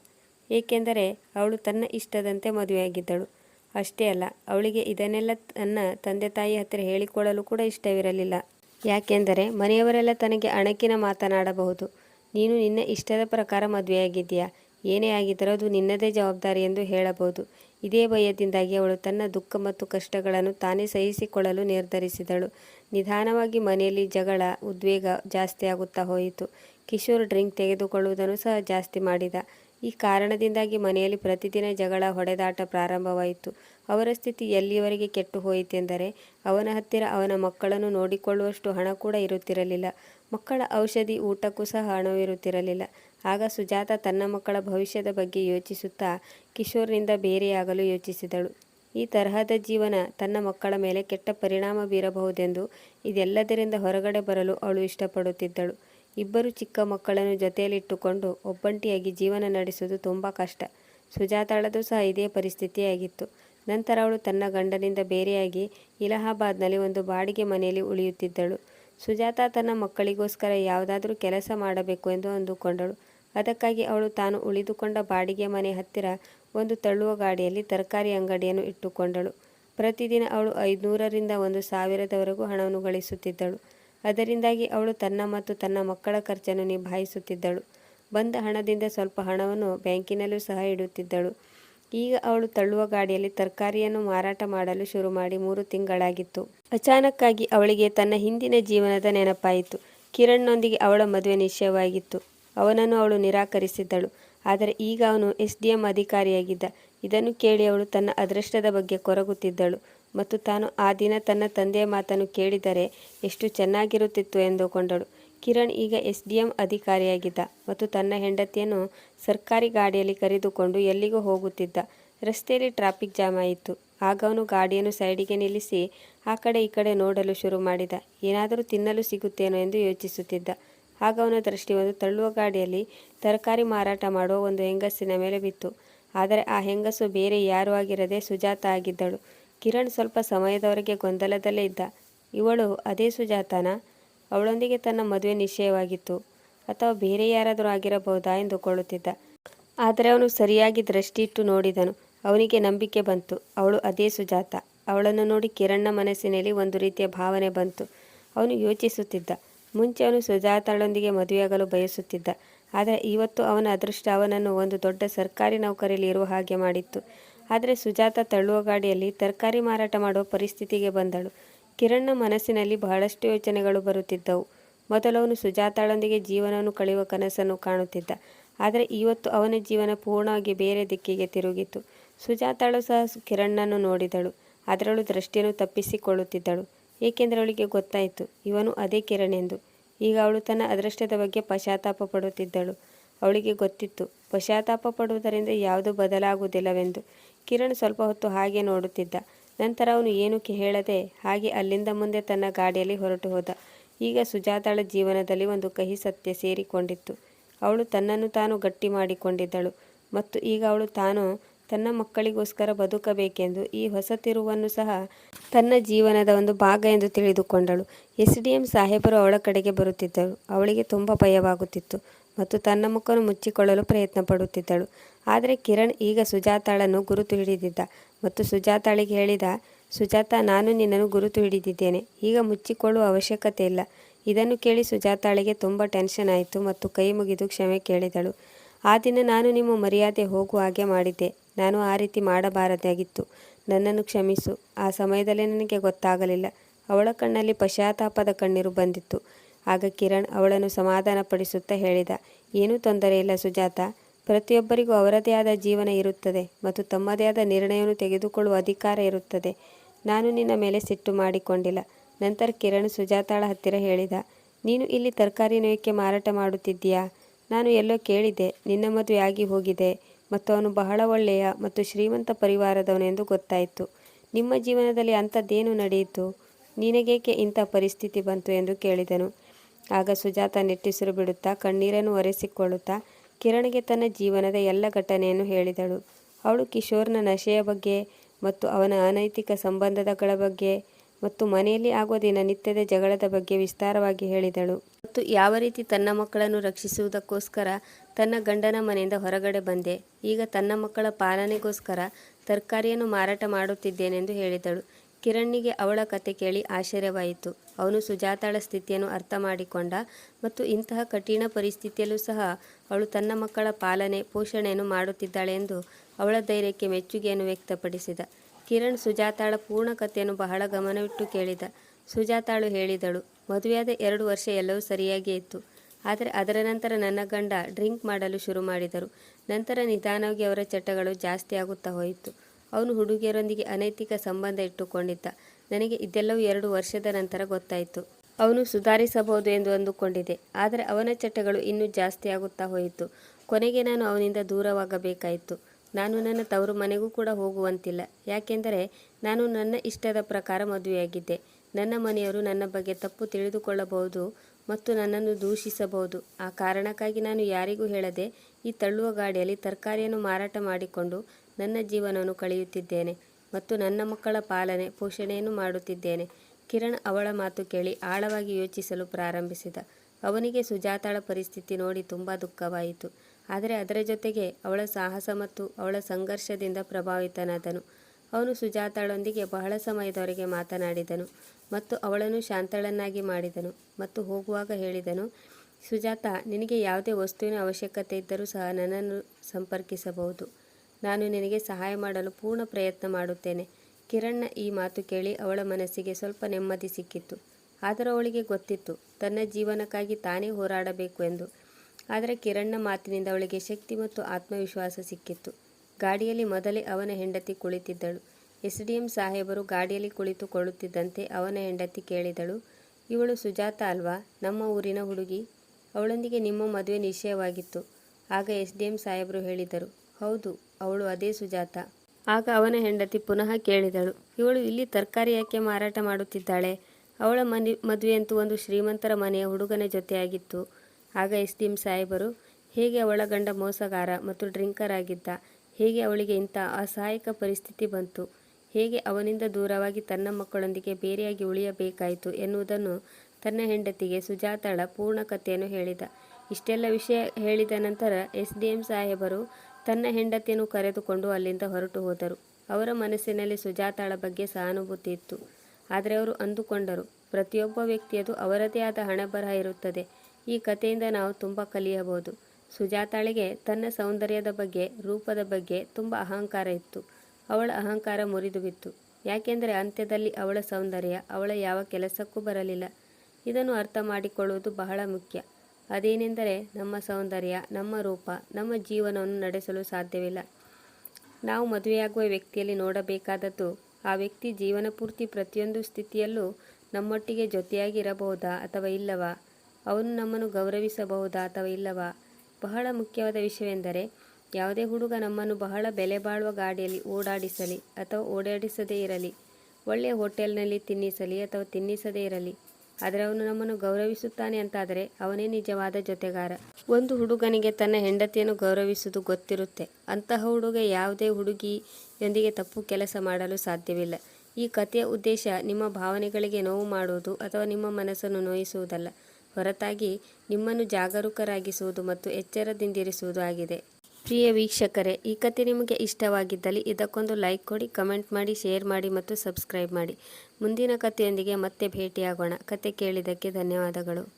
ಏಕೆಂದರೆ ಅವಳು ತನ್ನ ಇಷ್ಟದಂತೆ ಮದುವೆಯಾಗಿದ್ದಳು. ಅಷ್ಟೇ ಅಲ್ಲ, ಅವಳಿಗೆ ಇದನ್ನೆಲ್ಲ ತನ್ನ ತಂದೆ ತಾಯಿ ಹತ್ತಿರ ಹೇಳಿಕೊಳ್ಳಲು ಕೂಡ ಇಷ್ಟವಿರಲಿಲ್ಲ. ಯಾಕೆಂದರೆ ಮನೆಯವರೆಲ್ಲ ತನಗೆ ಅಣಕಿನ ಮಾತನಾಡಬಹುದು. ನೀನು ನಿನ್ನ ಇಷ್ಟದ ಪ್ರಕಾರ ಮದುವೆಯಾಗಿದ್ದೀಯಾ ಏನೇ ಆಗಿದ್ದರೂ ಅದು ನಿನ್ನದೇ ಜವಾಬ್ದಾರಿ ಎಂದು ಹೇಳಬಹುದು. ಇದೇ ಭಯದಿಂದಾಗಿ ಅವಳು ತನ್ನ ದುಃಖ ಮತ್ತು ಕಷ್ಟಗಳನ್ನು ತಾನೇ ಸಹಿಸಿಕೊಳ್ಳಲು ನಿರ್ಧರಿಸಿದಳು. ನಿಧಾನವಾಗಿ ಮನೆಯಲ್ಲಿ ಜಗಳ, ಉದ್ವೇಗ ಜಾಸ್ತಿ ಆಗುತ್ತಾ ಹೋಯಿತು. ಕಿಶೋರ್ ಡ್ರಿಂಕ್ ತೆಗೆದುಕೊಳ್ಳುವುದನ್ನು ಸಹ ಜಾಸ್ತಿ ಮಾಡಿದ. ಈ ಕಾರಣದಿಂದಾಗಿ ಮನೆಯಲ್ಲಿ ಪ್ರತಿದಿನ ಜಗಳ, ಹೊಡೆದಾಟ ಪ್ರಾರಂಭವಾಯಿತು. ಅವರ ಸ್ಥಿತಿ ಎಲ್ಲಿಯವರೆಗೆ ಕೆಟ್ಟು ಹೋಯಿತೆಂದರೆ, ಅವನ ಹತ್ತಿರ ಅವನ ಮಕ್ಕಳನ್ನು ನೋಡಿಕೊಳ್ಳುವಷ್ಟು ಹಣ ಕೂಡ ಇರುತ್ತಿರಲಿಲ್ಲ. ಮಕ್ಕಳ ಔಷಧಿ ಊಟಕ್ಕೂ ಸಹ ಹಣವಿರುತ್ತಿರಲಿಲ್ಲ. ಆಗ ಸುಜಾತ ತನ್ನ ಮಕ್ಕಳ ಭವಿಷ್ಯದ ಬಗ್ಗೆ ಯೋಚಿಸುತ್ತಾ ಕಿಶೋರ್ನಿಂದ ಬೇರೆಯಾಗಲು ಯೋಚಿಸಿದಳು. ಈ ತರಹದ ಜೀವನ ತನ್ನ ಮಕ್ಕಳ ಮೇಲೆ ಕೆಟ್ಟ ಪರಿಣಾಮ ಬೀರಬಹುದೆಂದು ಇದೆಲ್ಲದರಿಂದ ಹೊರಗಡೆ ಬರಲು ಅವಳು ಇಷ್ಟಪಡುತ್ತಿದ್ದಳು. ಇಬ್ಬರು ಚಿಕ್ಕ ಮಕ್ಕಳನ್ನು ಜೊತೆಯಲ್ಲಿಟ್ಟುಕೊಂಡು ಒಬ್ಬಂಟಿಯಾಗಿ ಜೀವನ ನಡೆಸುವುದು ತುಂಬ ಕಷ್ಟ. ಸುಜಾತಾಳದು ಸಹ ಇದೇ ಪರಿಸ್ಥಿತಿಯಾಗಿತ್ತು. ನಂತರ ಅವಳು ತನ್ನ ಗಂಡನಿಂದ ಬೇರೆಯಾಗಿ ಇಲಹಾಬಾದ್ನಲ್ಲಿ ಒಂದು ಬಾಡಿಗೆ ಮನೆಯಲ್ಲಿ ಉಳಿಯುತ್ತಿದ್ದಳು. ಸುಜಾತ ತನ್ನ ಮಕ್ಕಳಿಗೋಸ್ಕರ ಯಾವುದಾದರೂ ಕೆಲಸ ಮಾಡಬೇಕು ಎಂದು ಅಂದುಕೊಂಡಳು. ಅದಕ್ಕಾಗಿ ಅವಳು ತಾನು ಉಳಿದುಕೊಂಡ ಬಾಡಿಗೆ ಮನೆ ಹತ್ತಿರ ಒಂದು ತಳ್ಳುವ ಗಾಡಿಯಲ್ಲಿ ತರಕಾರಿ ಅಂಗಡಿಯನ್ನು ಇಟ್ಟುಕೊಂಡಳು. ಪ್ರತಿದಿನ ಅವಳು ಐದುನೂರರಿಂದ ಒಂದು ಸಾವಿರದವರೆಗೂ ಹಣವನ್ನು ಗಳಿಸುತ್ತಿದ್ದಳು. ಅದರಿಂದಾಗಿ ಅವಳು ತನ್ನ ಮತ್ತು ತನ್ನ ಮಕ್ಕಳ ಖರ್ಚನ್ನು ನಿಭಾಯಿಸುತ್ತಿದ್ದಳು. ಬಂದ ಹಣದಿಂದ ಸ್ವಲ್ಪ ಹಣವನ್ನು ಬ್ಯಾಂಕಿನಲ್ಲೂ ಸಹ ಇಡುತ್ತಿದ್ದಳು. ಈಗ ಅವಳು ತಳ್ಳುವ ಗಾಡಿಯಲ್ಲಿ ತರಕಾರಿಯನ್ನು ಮಾರಾಟ ಮಾಡಲು ಶುರು ಮಾಡಿ ಮೂರು ತಿಂಗಳಾಗಿತ್ತು. ಅಚಾನಕ್ಕಾಗಿ ಅವಳಿಗೆ ತನ್ನ ಹಿಂದಿನ ಜೀವನದ ನೆನಪಾಯಿತು. ಕಿರಣ್ನೊಂದಿಗೆ ಅವಳ ಮದುವೆ ನಿಶ್ಚಯವಾಗಿತ್ತು. ಅವನನ್ನು ಅವಳು ನಿರಾಕರಿಸಿದ್ದಳು. ಆದರೆ ಈಗ ಅವನು ಎಸ್ ಡಿ ಅಧಿಕಾರಿಯಾಗಿದ್ದ. ಇದನ್ನು ಕೇಳಿ ಅವಳು ತನ್ನ ಅದೃಷ್ಟದ ಬಗ್ಗೆ ಕೊರಗುತ್ತಿದ್ದಳು. ಮತ್ತು ತಾನು ಆ ದಿನ ತನ್ನ ತಂದೆಯ ಮಾತನ್ನು ಕೇಳಿದರೆ ಎಷ್ಟು ಚೆನ್ನಾಗಿರುತ್ತಿತ್ತು ಎಂದುಕೊಂಡಳು. ಕಿರಣ್ ಈಗ ಎಸ್ ಡಿ ಎಂ ಅಧಿಕಾರಿಯಾಗಿದ್ದ ಮತ್ತು ತನ್ನ ಹೆಂಡತಿಯನ್ನು ಸರ್ಕಾರಿ ಗಾಡಿಯಲ್ಲಿ ಕರೆದುಕೊಂಡು ಎಲ್ಲಿಗೂ ಹೋಗುತ್ತಿದ್ದ. ರಸ್ತೆಯಲ್ಲಿ ಟ್ರಾಫಿಕ್ ಜಾಮ್ ಆಯಿತು. ಆಗ ಅವನು ಗಾಡಿಯನ್ನು ಸೈಡಿಗೆ ನಿಲ್ಲಿಸಿ ಆ ಕಡೆ ಈ ಕಡೆ ನೋಡಲು ಶುರು ಮಾಡಿದ. ಏನಾದರೂ ತಿನ್ನಲು ಸಿಗುತ್ತೇನೋ ಎಂದು ಯೋಚಿಸುತ್ತಿದ್ದ. ಆಗ ಅವನ ದೃಷ್ಟಿ ಒಂದು ತಳ್ಳುವ ಗಾಡಿಯಲ್ಲಿ ತರಕಾರಿ ಮಾರಾಟ ಮಾಡುವ ಒಂದು ಹೆಂಗಸಿನ ಮೇಲೆ ಬಿತ್ತು. ಆದರೆ ಆ ಹೆಂಗಸು ಬೇರೆ ಯಾರೂ ಆಗಿರದೆ ಸುಜಾತ ಆಗಿದ್ದಳು. ಕಿರಣ್ ಸ್ವಲ್ಪ ಸಮಯದವರೆಗೆ ಗೊಂದಲದಲ್ಲೇ ಇದ್ದ. ಇವಳು ಅದೇ ಸುಜಾತನ? ಅವಳೊಂದಿಗೆ ತನ್ನ ಮದುವೆ ನಿಶ್ಚಯವಾಗಿತ್ತು ಅಥವಾ ಬೇರೆ ಯಾರಾದರೂ ಆಗಿರಬಹುದಾ ಎಂದುಕೊಳ್ಳುತ್ತಿದ್ದ. ಆದರೆ ಅವನು ಸರಿಯಾಗಿ ದೃಷ್ಟಿ ಇಟ್ಟು ನೋಡಿದನು. ಅವನಿಗೆ ನಂಬಿಕೆ ಬಂತು. ಅವಳು ಅದೇ ಸುಜಾತ. ಅವಳನ್ನು ನೋಡಿ ಕಿರಣ್ಣ ಮನಸ್ಸಿನಲ್ಲಿ ಒಂದು ರೀತಿಯ ಭಾವನೆ ಬಂತು. ಅವನು ಯೋಚಿಸುತ್ತಿದ್ದ. ಮುಂಚೆ ಅವನು ಸುಜಾತಳೊಂದಿಗೆ ಮದುವೆಯಾಗಲು ಬಯಸುತ್ತಿದ್ದ. ಆದರೆ ಇವತ್ತು ಅವನ ಅದೃಷ್ಟ ಅವನನ್ನು ಒಂದು ದೊಡ್ಡ ಸರ್ಕಾರಿ ನೌಕರಿಯಲ್ಲಿ ಇರುವ ಹಾಗೆ ಮಾಡಿತ್ತು. ಆದರೆ ಸುಜಾತ ತಳ್ಳುವ ಗಾಡಿಯಲ್ಲಿ ತರಕಾರಿ ಮಾರಾಟ ಮಾಡುವ ಪರಿಸ್ಥಿತಿಗೆ ಬಂದಳು. ಕಿರಣ್ನ ಮನಸ್ಸಿನಲ್ಲಿ ಬಹಳಷ್ಟು ಯೋಚನೆಗಳು ಬರುತ್ತಿದ್ದವು. ಮೊದಲು ಅವನು ಸುಜಾತಾಳೊಂದಿಗೆ ಜೀವನವನ್ನು ಕಳೆಯುವ ಕನಸನ್ನು ಕಾಣುತ್ತಿದ್ದ. ಆದರೆ ಇವತ್ತು ಅವನ ಜೀವನ ಪೂರ್ಣವಾಗಿ ಬೇರೆ ದಿಕ್ಕಿಗೆ ತಿರುಗಿತು ಸುಜಾತಾಳು ಸಹ ಕಿರಣ್ಣನ್ನು ನೋಡಿದಳು. ಅದರಳು ದೃಷ್ಟಿಯನ್ನು ತಪ್ಪಿಸಿಕೊಳ್ಳುತ್ತಿದ್ದಳು. ಏಕೆಂದರೆ ಅವಳಿಗೆ ಗೊತ್ತಾಯಿತು, ಇವನು ಅದೇ ಕಿರಣ್ ಎಂದು ಈಗ ಅವಳು ತನ್ನ ಅದೃಷ್ಟದ ಬಗ್ಗೆ ಪಶ್ಚಾತ್ತಾಪ ಪಡುತ್ತಿದ್ದಳು. ಅವಳಿಗೆ ಗೊತ್ತಿತ್ತು, ಪಶ್ಚಾತ್ತಾಪ ಪಡುವುದರಿಂದ ಯಾವುದೂ ಬದಲಾಗುವುದಿಲ್ಲವೆಂದು. ಕಿರಣ್ ಸ್ವಲ್ಪ ಹೊತ್ತು ಹಾಗೆ ನೋಡುತ್ತಿದ್ದ. ನಂತರ ಅವನು ಏನು ಹೇಳದೆ ಹಾಗೆ ಅಲ್ಲಿಂದ ಮುಂದೆ ತನ್ನ ಗಾಡಿಯಲ್ಲಿ ಹೊರಟು ಹೋದ. ಈಗ ಸುಜಾತಾಳ ಜೀವನದಲ್ಲಿ ಒಂದು ಕಹಿ ಸತ್ಯ ಸೇರಿಕೊಂಡಿತ್ತು. ಅವಳು ತನ್ನನ್ನು ತಾನು ಗಟ್ಟಿ ಮಾಡಿಕೊಂಡಿದ್ದಳು ಮತ್ತು ಈಗ ಅವಳು ತಾನು ತನ್ನ ಮಕ್ಕಳಿಗೋಸ್ಕರ ಬದುಕಬೇಕೆಂದು ಈ ಹೊಸ ತಿರುವನ್ನು ಸಹ ತನ್ನ ಜೀವನದ ಒಂದು ಭಾಗ ಎಂದು ತಿಳಿದುಕೊಂಡಳು. ಎಸ್ ಡಿ ಎಂ ಸಾಹೇಬರು ಅವಳ ಕಡೆಗೆ ಬರುತ್ತಿದ್ದರು. ಅವಳಿಗೆ ತುಂಬ ಭಯವಾಗುತ್ತಿತ್ತು ಮತ್ತು ತನ್ನ ಮುಖವನ್ನು ಮುಚ್ಚಿಕೊಳ್ಳಲು ಪ್ರಯತ್ನ ಪಡುತ್ತಿದ್ದಳು. ಆದರೆ ಕಿರಣ್ ಈಗ ಸುಜಾತಾಳನ್ನು ಗುರುತು ಹಿಡಿದಿದ್ದ. ಮತ್ತು ಸುಜಾತಾಳಿಗೆ ಹೇಳಿದ, ಸುಜಾತ, ನಾನು ನಿನ್ನನ್ನು ಗುರುತು ಹಿಡಿದಿದ್ದೇನೆ. ಈಗ ಮುಚ್ಚಿಕೊಳ್ಳುವ ಅವಶ್ಯಕತೆ ಇಲ್ಲ. ಇದನ್ನು ಕೇಳಿ ಸುಜಾತಾಳಿಗೆ ತುಂಬ ಟೆನ್ಷನ್ ಆಯಿತು ಮತ್ತು ಕೈ ಮುಗಿದು ಕ್ಷಮೆ ಕೇಳಿದಳು. ಆ ದಿನ ನಾನು ನಿಮ್ಮ ಮರ್ಯಾದೆ ಹೋಗುವ ಹಾಗೆ ಮಾಡಿದ್ದೆ. ನಾನು ಆ ರೀತಿ ಮಾಡಬಾರದಾಗಿತ್ತು. ನನ್ನನ್ನು ಕ್ಷಮಿಸು. ಆ ಸಮಯದಲ್ಲಿ ನನಗೆ ಗೊತ್ತಾಗಲಿಲ್ಲ. ಅವಳ ಕಣ್ಣಲ್ಲಿ ಪಶ್ಚಾತ್ತಾಪದ ಕಣ್ಣೀರು ಬಂದಿತ್ತು. ಆಗ ಕಿರಣ್ ಅವಳನ್ನು ಸಮಾಧಾನಪಡಿಸುತ್ತಾ ಹೇಳಿದ, ಏನೂ ತೊಂದರೆ ಇಲ್ಲ ಸುಜಾತ. ಪ್ರತಿಯೊಬ್ಬರಿಗೂ ಅವರದೇ ಆದ ಜೀವನ ಇರುತ್ತದೆ ಮತ್ತು ತಮ್ಮದೇ ಆದ ನಿರ್ಣಯವನ್ನು ತೆಗೆದುಕೊಳ್ಳುವ ಅಧಿಕಾರ ಇರುತ್ತದೆ. ನಾನು ನಿನ್ನ ಮೇಲೆ ಸಿಟ್ಟು ಮಾಡಿಕೊಂಡಿಲ್ಲ. ನಂತರ ಕಿರಣ್ ಸುಜಾತಾಳ ಹತ್ತಿರ ಹೇಳಿದ, ನೀನು ಇಲ್ಲಿ ತರಕಾರಿ ನೋಯಕ್ಕೆ ಮಾರಾಟ ಮಾಡುತ್ತಿದ್ದೀಯಾ? ನಾನು ಎಲ್ಲೋ ಕೇಳಿದೆ, ನಿನ್ನ ಮದುವೆ ಆಗಿ ಹೋಗಿದೆ ಮತ್ತು ಅವನು ಬಹಳ ಒಳ್ಳೆಯ ಮತ್ತು ಶ್ರೀಮಂತ ಪರಿವಾರದವನು ಎಂದು ಗೊತ್ತಾಯಿತು. ನಿಮ್ಮ ಜೀವನದಲ್ಲಿ ಅಂಥದ್ದೇನು ನಡೆಯಿತು? ನಿನಗೇಕೆ ಇಂಥ ಪರಿಸ್ಥಿತಿ ಬಂತು ಎಂದು ಕೇಳಿದನು. ಆಗ ಸುಜಾತ ನೆಟ್ಟಿಸಿರು ಬಿಡುತ್ತಾ ಕಣ್ಣೀರನ್ನು ಒರೆಸಿಕೊಳ್ಳುತ್ತಾ ಕಿರಣ್ಗೆ ತನ್ನ ಜೀವನದ ಎಲ್ಲ ಘಟನೆಯನ್ನು ಹೇಳಿದಳು. ಅವಳು ಕಿಶೋರ್ನ ನಶೆಯ ಬಗ್ಗೆ ಮತ್ತು ಅವನ ಅನೈತಿಕ ಸಂಬಂಧಗಳ ಬಗ್ಗೆ ಮತ್ತು ಮನೆಯಲ್ಲಿ ಆಗುವ ದಿನನಿತ್ಯದ ಜಗಳದ ಬಗ್ಗೆ ವಿಸ್ತಾರವಾಗಿ ಹೇಳಿದಳು. ಮತ್ತು ಯಾವ ರೀತಿ ತನ್ನ ಮಕ್ಕಳನ್ನು ರಕ್ಷಿಸುವುದಕ್ಕೋಸ್ಕರ ತನ್ನ ಗಂಡನ ಮನೆಯಿಂದ ಹೊರಗಡೆ ಬಂದೆ. ಈಗ ತನ್ನ ಮಕ್ಕಳ ಪಾಲನೆಗೋಸ್ಕರ ತರಕಾರಿಯನ್ನು ಮಾರಾಟ ಮಾಡುತ್ತಿದ್ದೇನೆಂದು ಹೇಳಿದಳು. ಕಿರಣ್ಣಿಗೆ ಅವಳ ಕತೆ ಕೇಳಿ ಆಶ್ಚರ್ಯವಾಯಿತು. ಅವನು ಸುಜಾತಾಳ ಸ್ಥಿತಿಯನ್ನು ಅರ್ಥ ಮಾಡಿಕೊಂಡ ಮತ್ತು ಇಂತಹ ಕಠಿಣ ಪರಿಸ್ಥಿತಿಯಲ್ಲೂ ಸಹ ಅವಳು ತನ್ನ ಮಕ್ಕಳ ಪಾಲನೆ, ಪೋಷಣೆಯನ್ನು ಮಾಡುತ್ತಿದ್ದಾಳೆ ಎಂದು ಅವಳ ಧೈರ್ಯಕ್ಕೆ ಮೆಚ್ಚುಗೆಯನ್ನು ವ್ಯಕ್ತಪಡಿಸಿದ. ಕಿರಣ್ ಸುಜಾತಾಳ ಪೂರ್ಣ ಕಥೆಯನ್ನು ಬಹಳ ಗಮನವಿಟ್ಟು ಕೇಳಿದ. ಸುಜಾತಾಳು ಹೇಳಿದಳು, ಮದುವೆಯಾದ ಎರಡು ವರ್ಷ ಎಲ್ಲವೂ ಸರಿಯಾಗಿಯೇ ಇತ್ತು. ಆದರೆ ಅದರ ನಂತರ ನನ್ನ ಗಂಡ ಡ್ರಿಂಕ್ ಮಾಡಲು ಶುರು ಮಾಡಿದರು. ನಂತರ ನಿಧಾನವಾಗಿ ಅವರ ಚಟಗಳು ಜಾಸ್ತಿ ಆಗುತ್ತಾ ಹೋಯಿತು. ಅವನು ಹುಡುಗಿಯರೊಂದಿಗೆ ಅನೈತಿಕ ಸಂಬಂಧ ಇಟ್ಟುಕೊಂಡಿದ್ದ. ನನಗೆ ಇದೆಲ್ಲವೂ ಎರಡು ವರ್ಷದ ನಂತರ ಗೊತ್ತಾಯಿತು. ಅವನು ಸುಧಾರಿಸಬಹುದು ಎಂದು ಅಂದುಕೊಂಡಿದೆ ಆದರೆ ಅವನ ಚಟಗಳು ಇನ್ನೂ ಜಾಸ್ತಿ ಆಗುತ್ತಾ ಹೋಯಿತು. ಕೊನೆಗೆ ನಾನು ಅವನಿಂದ ದೂರವಾಗಬೇಕಾಯಿತು. ನಾನು ನನ್ನ ತವರು ಮನೆಗೂ ಕೂಡ ಹೋಗುವಂತಿಲ್ಲ. ಯಾಕೆಂದರೆ ನಾನು ನನ್ನ ಇಷ್ಟದ ಪ್ರಕಾರ ಮದುವೆಯಾಗಿದ್ದೆ. ನನ್ನ ಮನೆಯವರು ನನ್ನ ಬಗ್ಗೆ ತಪ್ಪು ತಿಳಿದುಕೊಳ್ಳಬಹುದು ಮತ್ತು ನನ್ನನ್ನು ದೂಷಿಸಬಹುದು. ಆ ಕಾರಣಕ್ಕಾಗಿ ನಾನು ಯಾರಿಗೂ ಹೇಳದೆ ಈ ತಳ್ಳುವ ಗಾಡಿಯಲ್ಲಿ ತರಕಾರಿಯನ್ನು ಮಾರಾಟ ಮಾಡಿಕೊಂಡು ನನ್ನ ಜೀವನವನ್ನು ಕಳೆಯುತ್ತಿದ್ದೇನೆ ಮತ್ತು ನನ್ನ ಮಕ್ಕಳ ಪಾಲನೆ, ಪೋಷಣೆಯನ್ನು ಮಾಡುತ್ತಿದ್ದೇನೆ. ಕಿರಣ್ ಅವಳ ಮಾತು ಕೇಳಿ ಆಳವಾಗಿ ಯೋಚಿಸಲು ಪ್ರಾರಂಭಿಸಿದ. ಅವನಿಗೆ ಸುಜಾತಾಳ ಪರಿಸ್ಥಿತಿ ನೋಡಿ ತುಂಬ ದುಃಖವಾಯಿತು. ಆದರೆ ಅದರ ಜೊತೆಗೆ ಅವಳ ಸಾಹಸ ಮತ್ತು ಅವಳ ಸಂಘರ್ಷದಿಂದ ಪ್ರಭಾವಿತನಾದನು. ಅವನು ಸುಜಾತಾಳೊಂದಿಗೆ ಬಹಳ ಸಮಯದವರೆಗೆ ಮಾತನಾಡಿದನು ಮತ್ತು ಅವಳನ್ನು ಶಾಂತಳನ್ನಾಗಿ ಮಾಡಿದನು ಮತ್ತು ಹೋಗುವಾಗ ಹೇಳಿದನು, ಸುಜಾತ, ನಿನಗೆ ಯಾವುದೇ ವಸ್ತುವಿನ ಅವಶ್ಯಕತೆ ಇದ್ದರೂ ಸಹ ನನ್ನನ್ನು ಸಂಪರ್ಕಿಸಬಹುದು. ನಾನು ನಿನಗೆ ಸಹಾಯ ಮಾಡಲು ಪೂರ್ಣ ಪ್ರಯತ್ನ ಮಾಡುತ್ತೇನೆ. ಕಿರಣ್ನ ಈ ಮಾತು ಕೇಳಿ ಅವಳ ಮನಸ್ಸಿಗೆ ಸ್ವಲ್ಪ ನೆಮ್ಮದಿ ಸಿಕ್ಕಿತ್ತು. ಆದರೆ ಅವಳಿಗೆ ಗೊತ್ತಿತ್ತು, ತನ್ನ ಜೀವನಕ್ಕಾಗಿ ತಾನೇ ಹೋರಾಡಬೇಕು ಎಂದು. ಆದರೆ ಕಿರಣ್ನ ಮಾತಿನಿಂದ ಅವಳಿಗೆ ಶಕ್ತಿ ಮತ್ತು ಆತ್ಮವಿಶ್ವಾಸ ಸಿಕ್ಕಿತ್ತು. ಗಾಡಿಯಲ್ಲಿ ಮೊದಲೇ ಅವನ ಹೆಂಡತಿ ಕುಳಿತಿದ್ದಳು. ಎಸ್ ಡಿ ಎಂ ಸಾಹೇಬರು ಗಾಡಿಯಲ್ಲಿ ಕುಳಿತುಕೊಳ್ಳುತ್ತಿದ್ದಂತೆ ಅವನ ಹೆಂಡತಿ ಕೇಳಿದಳು, ಇವಳು ಸುಜಾತ ಅಲ್ವಾ? ನಮ್ಮ ಊರಿನ ಹುಡುಗಿ? ಅವಳೊಂದಿಗೆ ನಿಮ್ಮ ಮದುವೆ ನಿಶ್ಚಯವಾಗಿತ್ತು. ಆಗ ಎಸ್ ಡಿ ಎಂ ಸಾಹೇಬರು ಹೇಳಿದರು ಹೌದು, ಅವಳು ಅದೇ ಸುಜಾತ. ಆಗ ಅವನ ಹೆಂಡತಿ ಪುನಃ ಕೇಳಿದಳು, ಇವಳು ಇಲ್ಲಿ ತರಕಾರಿ ಯಾಕೆ ಮಾರಾಟ ಮಾಡುತ್ತಿದ್ದಾಳೆ? ಅವಳ ಮನೆ, ಮದುವೆಯಂತೂ ಒಂದು ಶ್ರೀಮಂತರ ಮನೆಯ ಹುಡುಗನ ಜೊತೆಯಾಗಿತ್ತು. ಆಗ ಎಸ್ ಡಿ ಎಂ ಸಾಹೇಬರು, ಹೇಗೆ ಅವಳ ಗಂಡ ಮೋಸಗಾರ ಮತ್ತು ಡ್ರಿಂಕರ್ ಆಗಿದ್ದ, ಹೇಗೆ ಅವಳಿಗೆ ಇಂಥ ಅಸಹಾಯಕ ಪರಿಸ್ಥಿತಿ ಬಂತು, ಹೇಗೆ ಅವನಿಂದ ದೂರವಾಗಿ ತನ್ನ ಮಕ್ಕಳೊಂದಿಗೆ ಬೇರೆಯಾಗಿ ಉಳಿಯಬೇಕಾಯಿತು ಎನ್ನುವುದನ್ನು ತನ್ನ ಹೆಂಡತಿಗೆ ಸುಜಾತಾಳ ಪೂರ್ಣ ಕಥೆಯನ್ನು ಹೇಳಿದ. ಇಷ್ಟೆಲ್ಲ ವಿಷಯ ಹೇಳಿದ ನಂತರ ಎಸ್ ಡಿ ಎಂ ಸಾಹೇಬರು ತನ್ನ ಹೆಂಡತಿಯನ್ನು ಕರೆದುಕೊಂಡು ಅಲ್ಲಿಂದ ಹೊರಟು ಹೋದರು. ಅವರ ಮನಸ್ಸಿನಲ್ಲಿ ಸುಜಾತಾಳ ಬಗ್ಗೆ ಸಹಾನುಭೂತಿ ಇತ್ತು. ಆದರೆ ಅವರು ಅಂದುಕೊಂಡರು, ಪ್ರತಿಯೊಬ್ಬ ವ್ಯಕ್ತಿಯದು ಅವರದೇ ಆದ ಹಣ ಬರಹ ಇರುತ್ತದೆ. ಈ ಕಥೆಯಿಂದ ನಾವು ತುಂಬ ಕಲಿಯಬಹುದು. ಸುಜಾತಾಳಿಗೆ ತನ್ನ ಸೌಂದರ್ಯದ ಬಗ್ಗೆ, ರೂಪದ ಬಗ್ಗೆ ತುಂಬ ಅಹಂಕಾರ ಇತ್ತು. ಅವಳ ಅಹಂಕಾರ ಮುರಿದು ಬಿತ್ತು ಯಾಕೆಂದರೆ ಅಂತ್ಯದಲ್ಲಿ ಅವಳ ಸೌಂದರ್ಯ, ಅವಳ ಯಾವ ಕೆಲಸಕ್ಕೂ ಬರಲಿಲ್ಲ. ಇದನ್ನು ಅರ್ಥ ಮಾಡಿಕೊಳ್ಳುವುದು ಬಹಳ ಮುಖ್ಯ. ಅದೇನೆಂದರೆ ನಮ್ಮ ಸೌಂದರ್ಯ, ನಮ್ಮ ರೂಪ, ನಮ್ಮ ಜೀವನವನ್ನು ನಡೆಸಲು ಸಾಧ್ಯವಿಲ್ಲ. ನಾವು ಮದುವೆಯಾಗುವ ವ್ಯಕ್ತಿಯಲ್ಲಿ ನೋಡಬೇಕಾದದ್ದು, ಆ ವ್ಯಕ್ತಿ ಜೀವನ ಪೂರ್ತಿ ಪ್ರತಿಯೊಂದು ಸ್ಥಿತಿಯಲ್ಲೂ ನಮ್ಮೊಟ್ಟಿಗೆ ಜೊತೆಯಾಗಿ ಇರಬಹುದಾ ಅಥವಾ ಇಲ್ಲವಾ? ಅವನು ನಮ್ಮನ್ನು ಗೌರವಿಸಬಹುದಾ ಅಥವಾ ಇಲ್ಲವಾ? ಬಹಳ ಮುಖ್ಯವಾದ ವಿಷಯವೆಂದರೆ, ಯಾವುದೇ ಹುಡುಗ ನಮ್ಮನ್ನು ಬಹಳ ಬೆಲೆ ಬಾಳುವ ಗಾಡಿಯಲ್ಲಿ ಓಡಾಡಿಸಲಿ ಅಥವಾ ಓಡಾಡಿಸದೇ ಇರಲಿ, ಒಳ್ಳೆಯ ಹೋಟೆಲ್ನಲ್ಲಿ ತಿನ್ನಿಸಲಿ ಅಥವಾ ತಿನ್ನಿಸದೇ ಇರಲಿ ಆದರೆ ಅವನು ನಮ್ಮನ್ನು ಗೌರವಿಸುತ್ತಾನೆ ಅಂತಾದರೆ ಅವನೇ ನಿಜವಾದ ಜೊತೆಗಾರ. ಒಂದು ಹುಡುಗನಿಗೆ ತನ್ನ ಹೆಂಡತಿಯನ್ನು ಗೌರವಿಸುವುದು ಗೊತ್ತಿರುತ್ತೆ. ಅಂತಹ ಹುಡುಗ ಯಾವುದೇ ಹುಡುಗಿಯೊಂದಿಗೆ ತಪ್ಪು ಕೆಲಸ ಮಾಡಲು ಸಾಧ್ಯವಿಲ್ಲ. ಈ ಕಥೆಯ ಉದ್ದೇಶ ನಿಮ್ಮ ಭಾವನೆಗಳಿಗೆ ನೋವು ಮಾಡುವುದು ಅಥವಾ ನಿಮ್ಮ ಮನಸ್ಸನ್ನು ನೋಯಿಸುವುದಲ್ಲ. ಹೊರತಾಗಿ ನಿಮ್ಮನ್ನು ಜಾಗರೂಕರಾಗಿಸುವುದು ಮತ್ತು ಎಚ್ಚರದಿಂದಿರಿಸುವುದು ಆಗಿದೆ. ಪ್ರಿಯ ವೀಕ್ಷಕರೇ, ಈ ಕತೆ ನಿಮಗೆ ಇಷ್ಟವಾಗಿದ್ದಲ್ಲಿ ಇದಕ್ಕೊಂದು ಲೈಕ್ ಕೊಡಿ, ಕಮೆಂಟ್ ಮಾಡಿ, ಶೇರ್ ಮಾಡಿ ಮತ್ತು ಸಬ್ಸ್ಕ್ರೈಬ್ ಮಾಡಿ. ಮುಂದಿನ ಕಥೆಯೊಂದಿಗೆ ಮತ್ತೆ ಭೇಟಿಯಾಗೋಣ. ಕತೆ ಕೇಳಿದ್ದಕ್ಕೆ ಧನ್ಯವಾದಗಳು.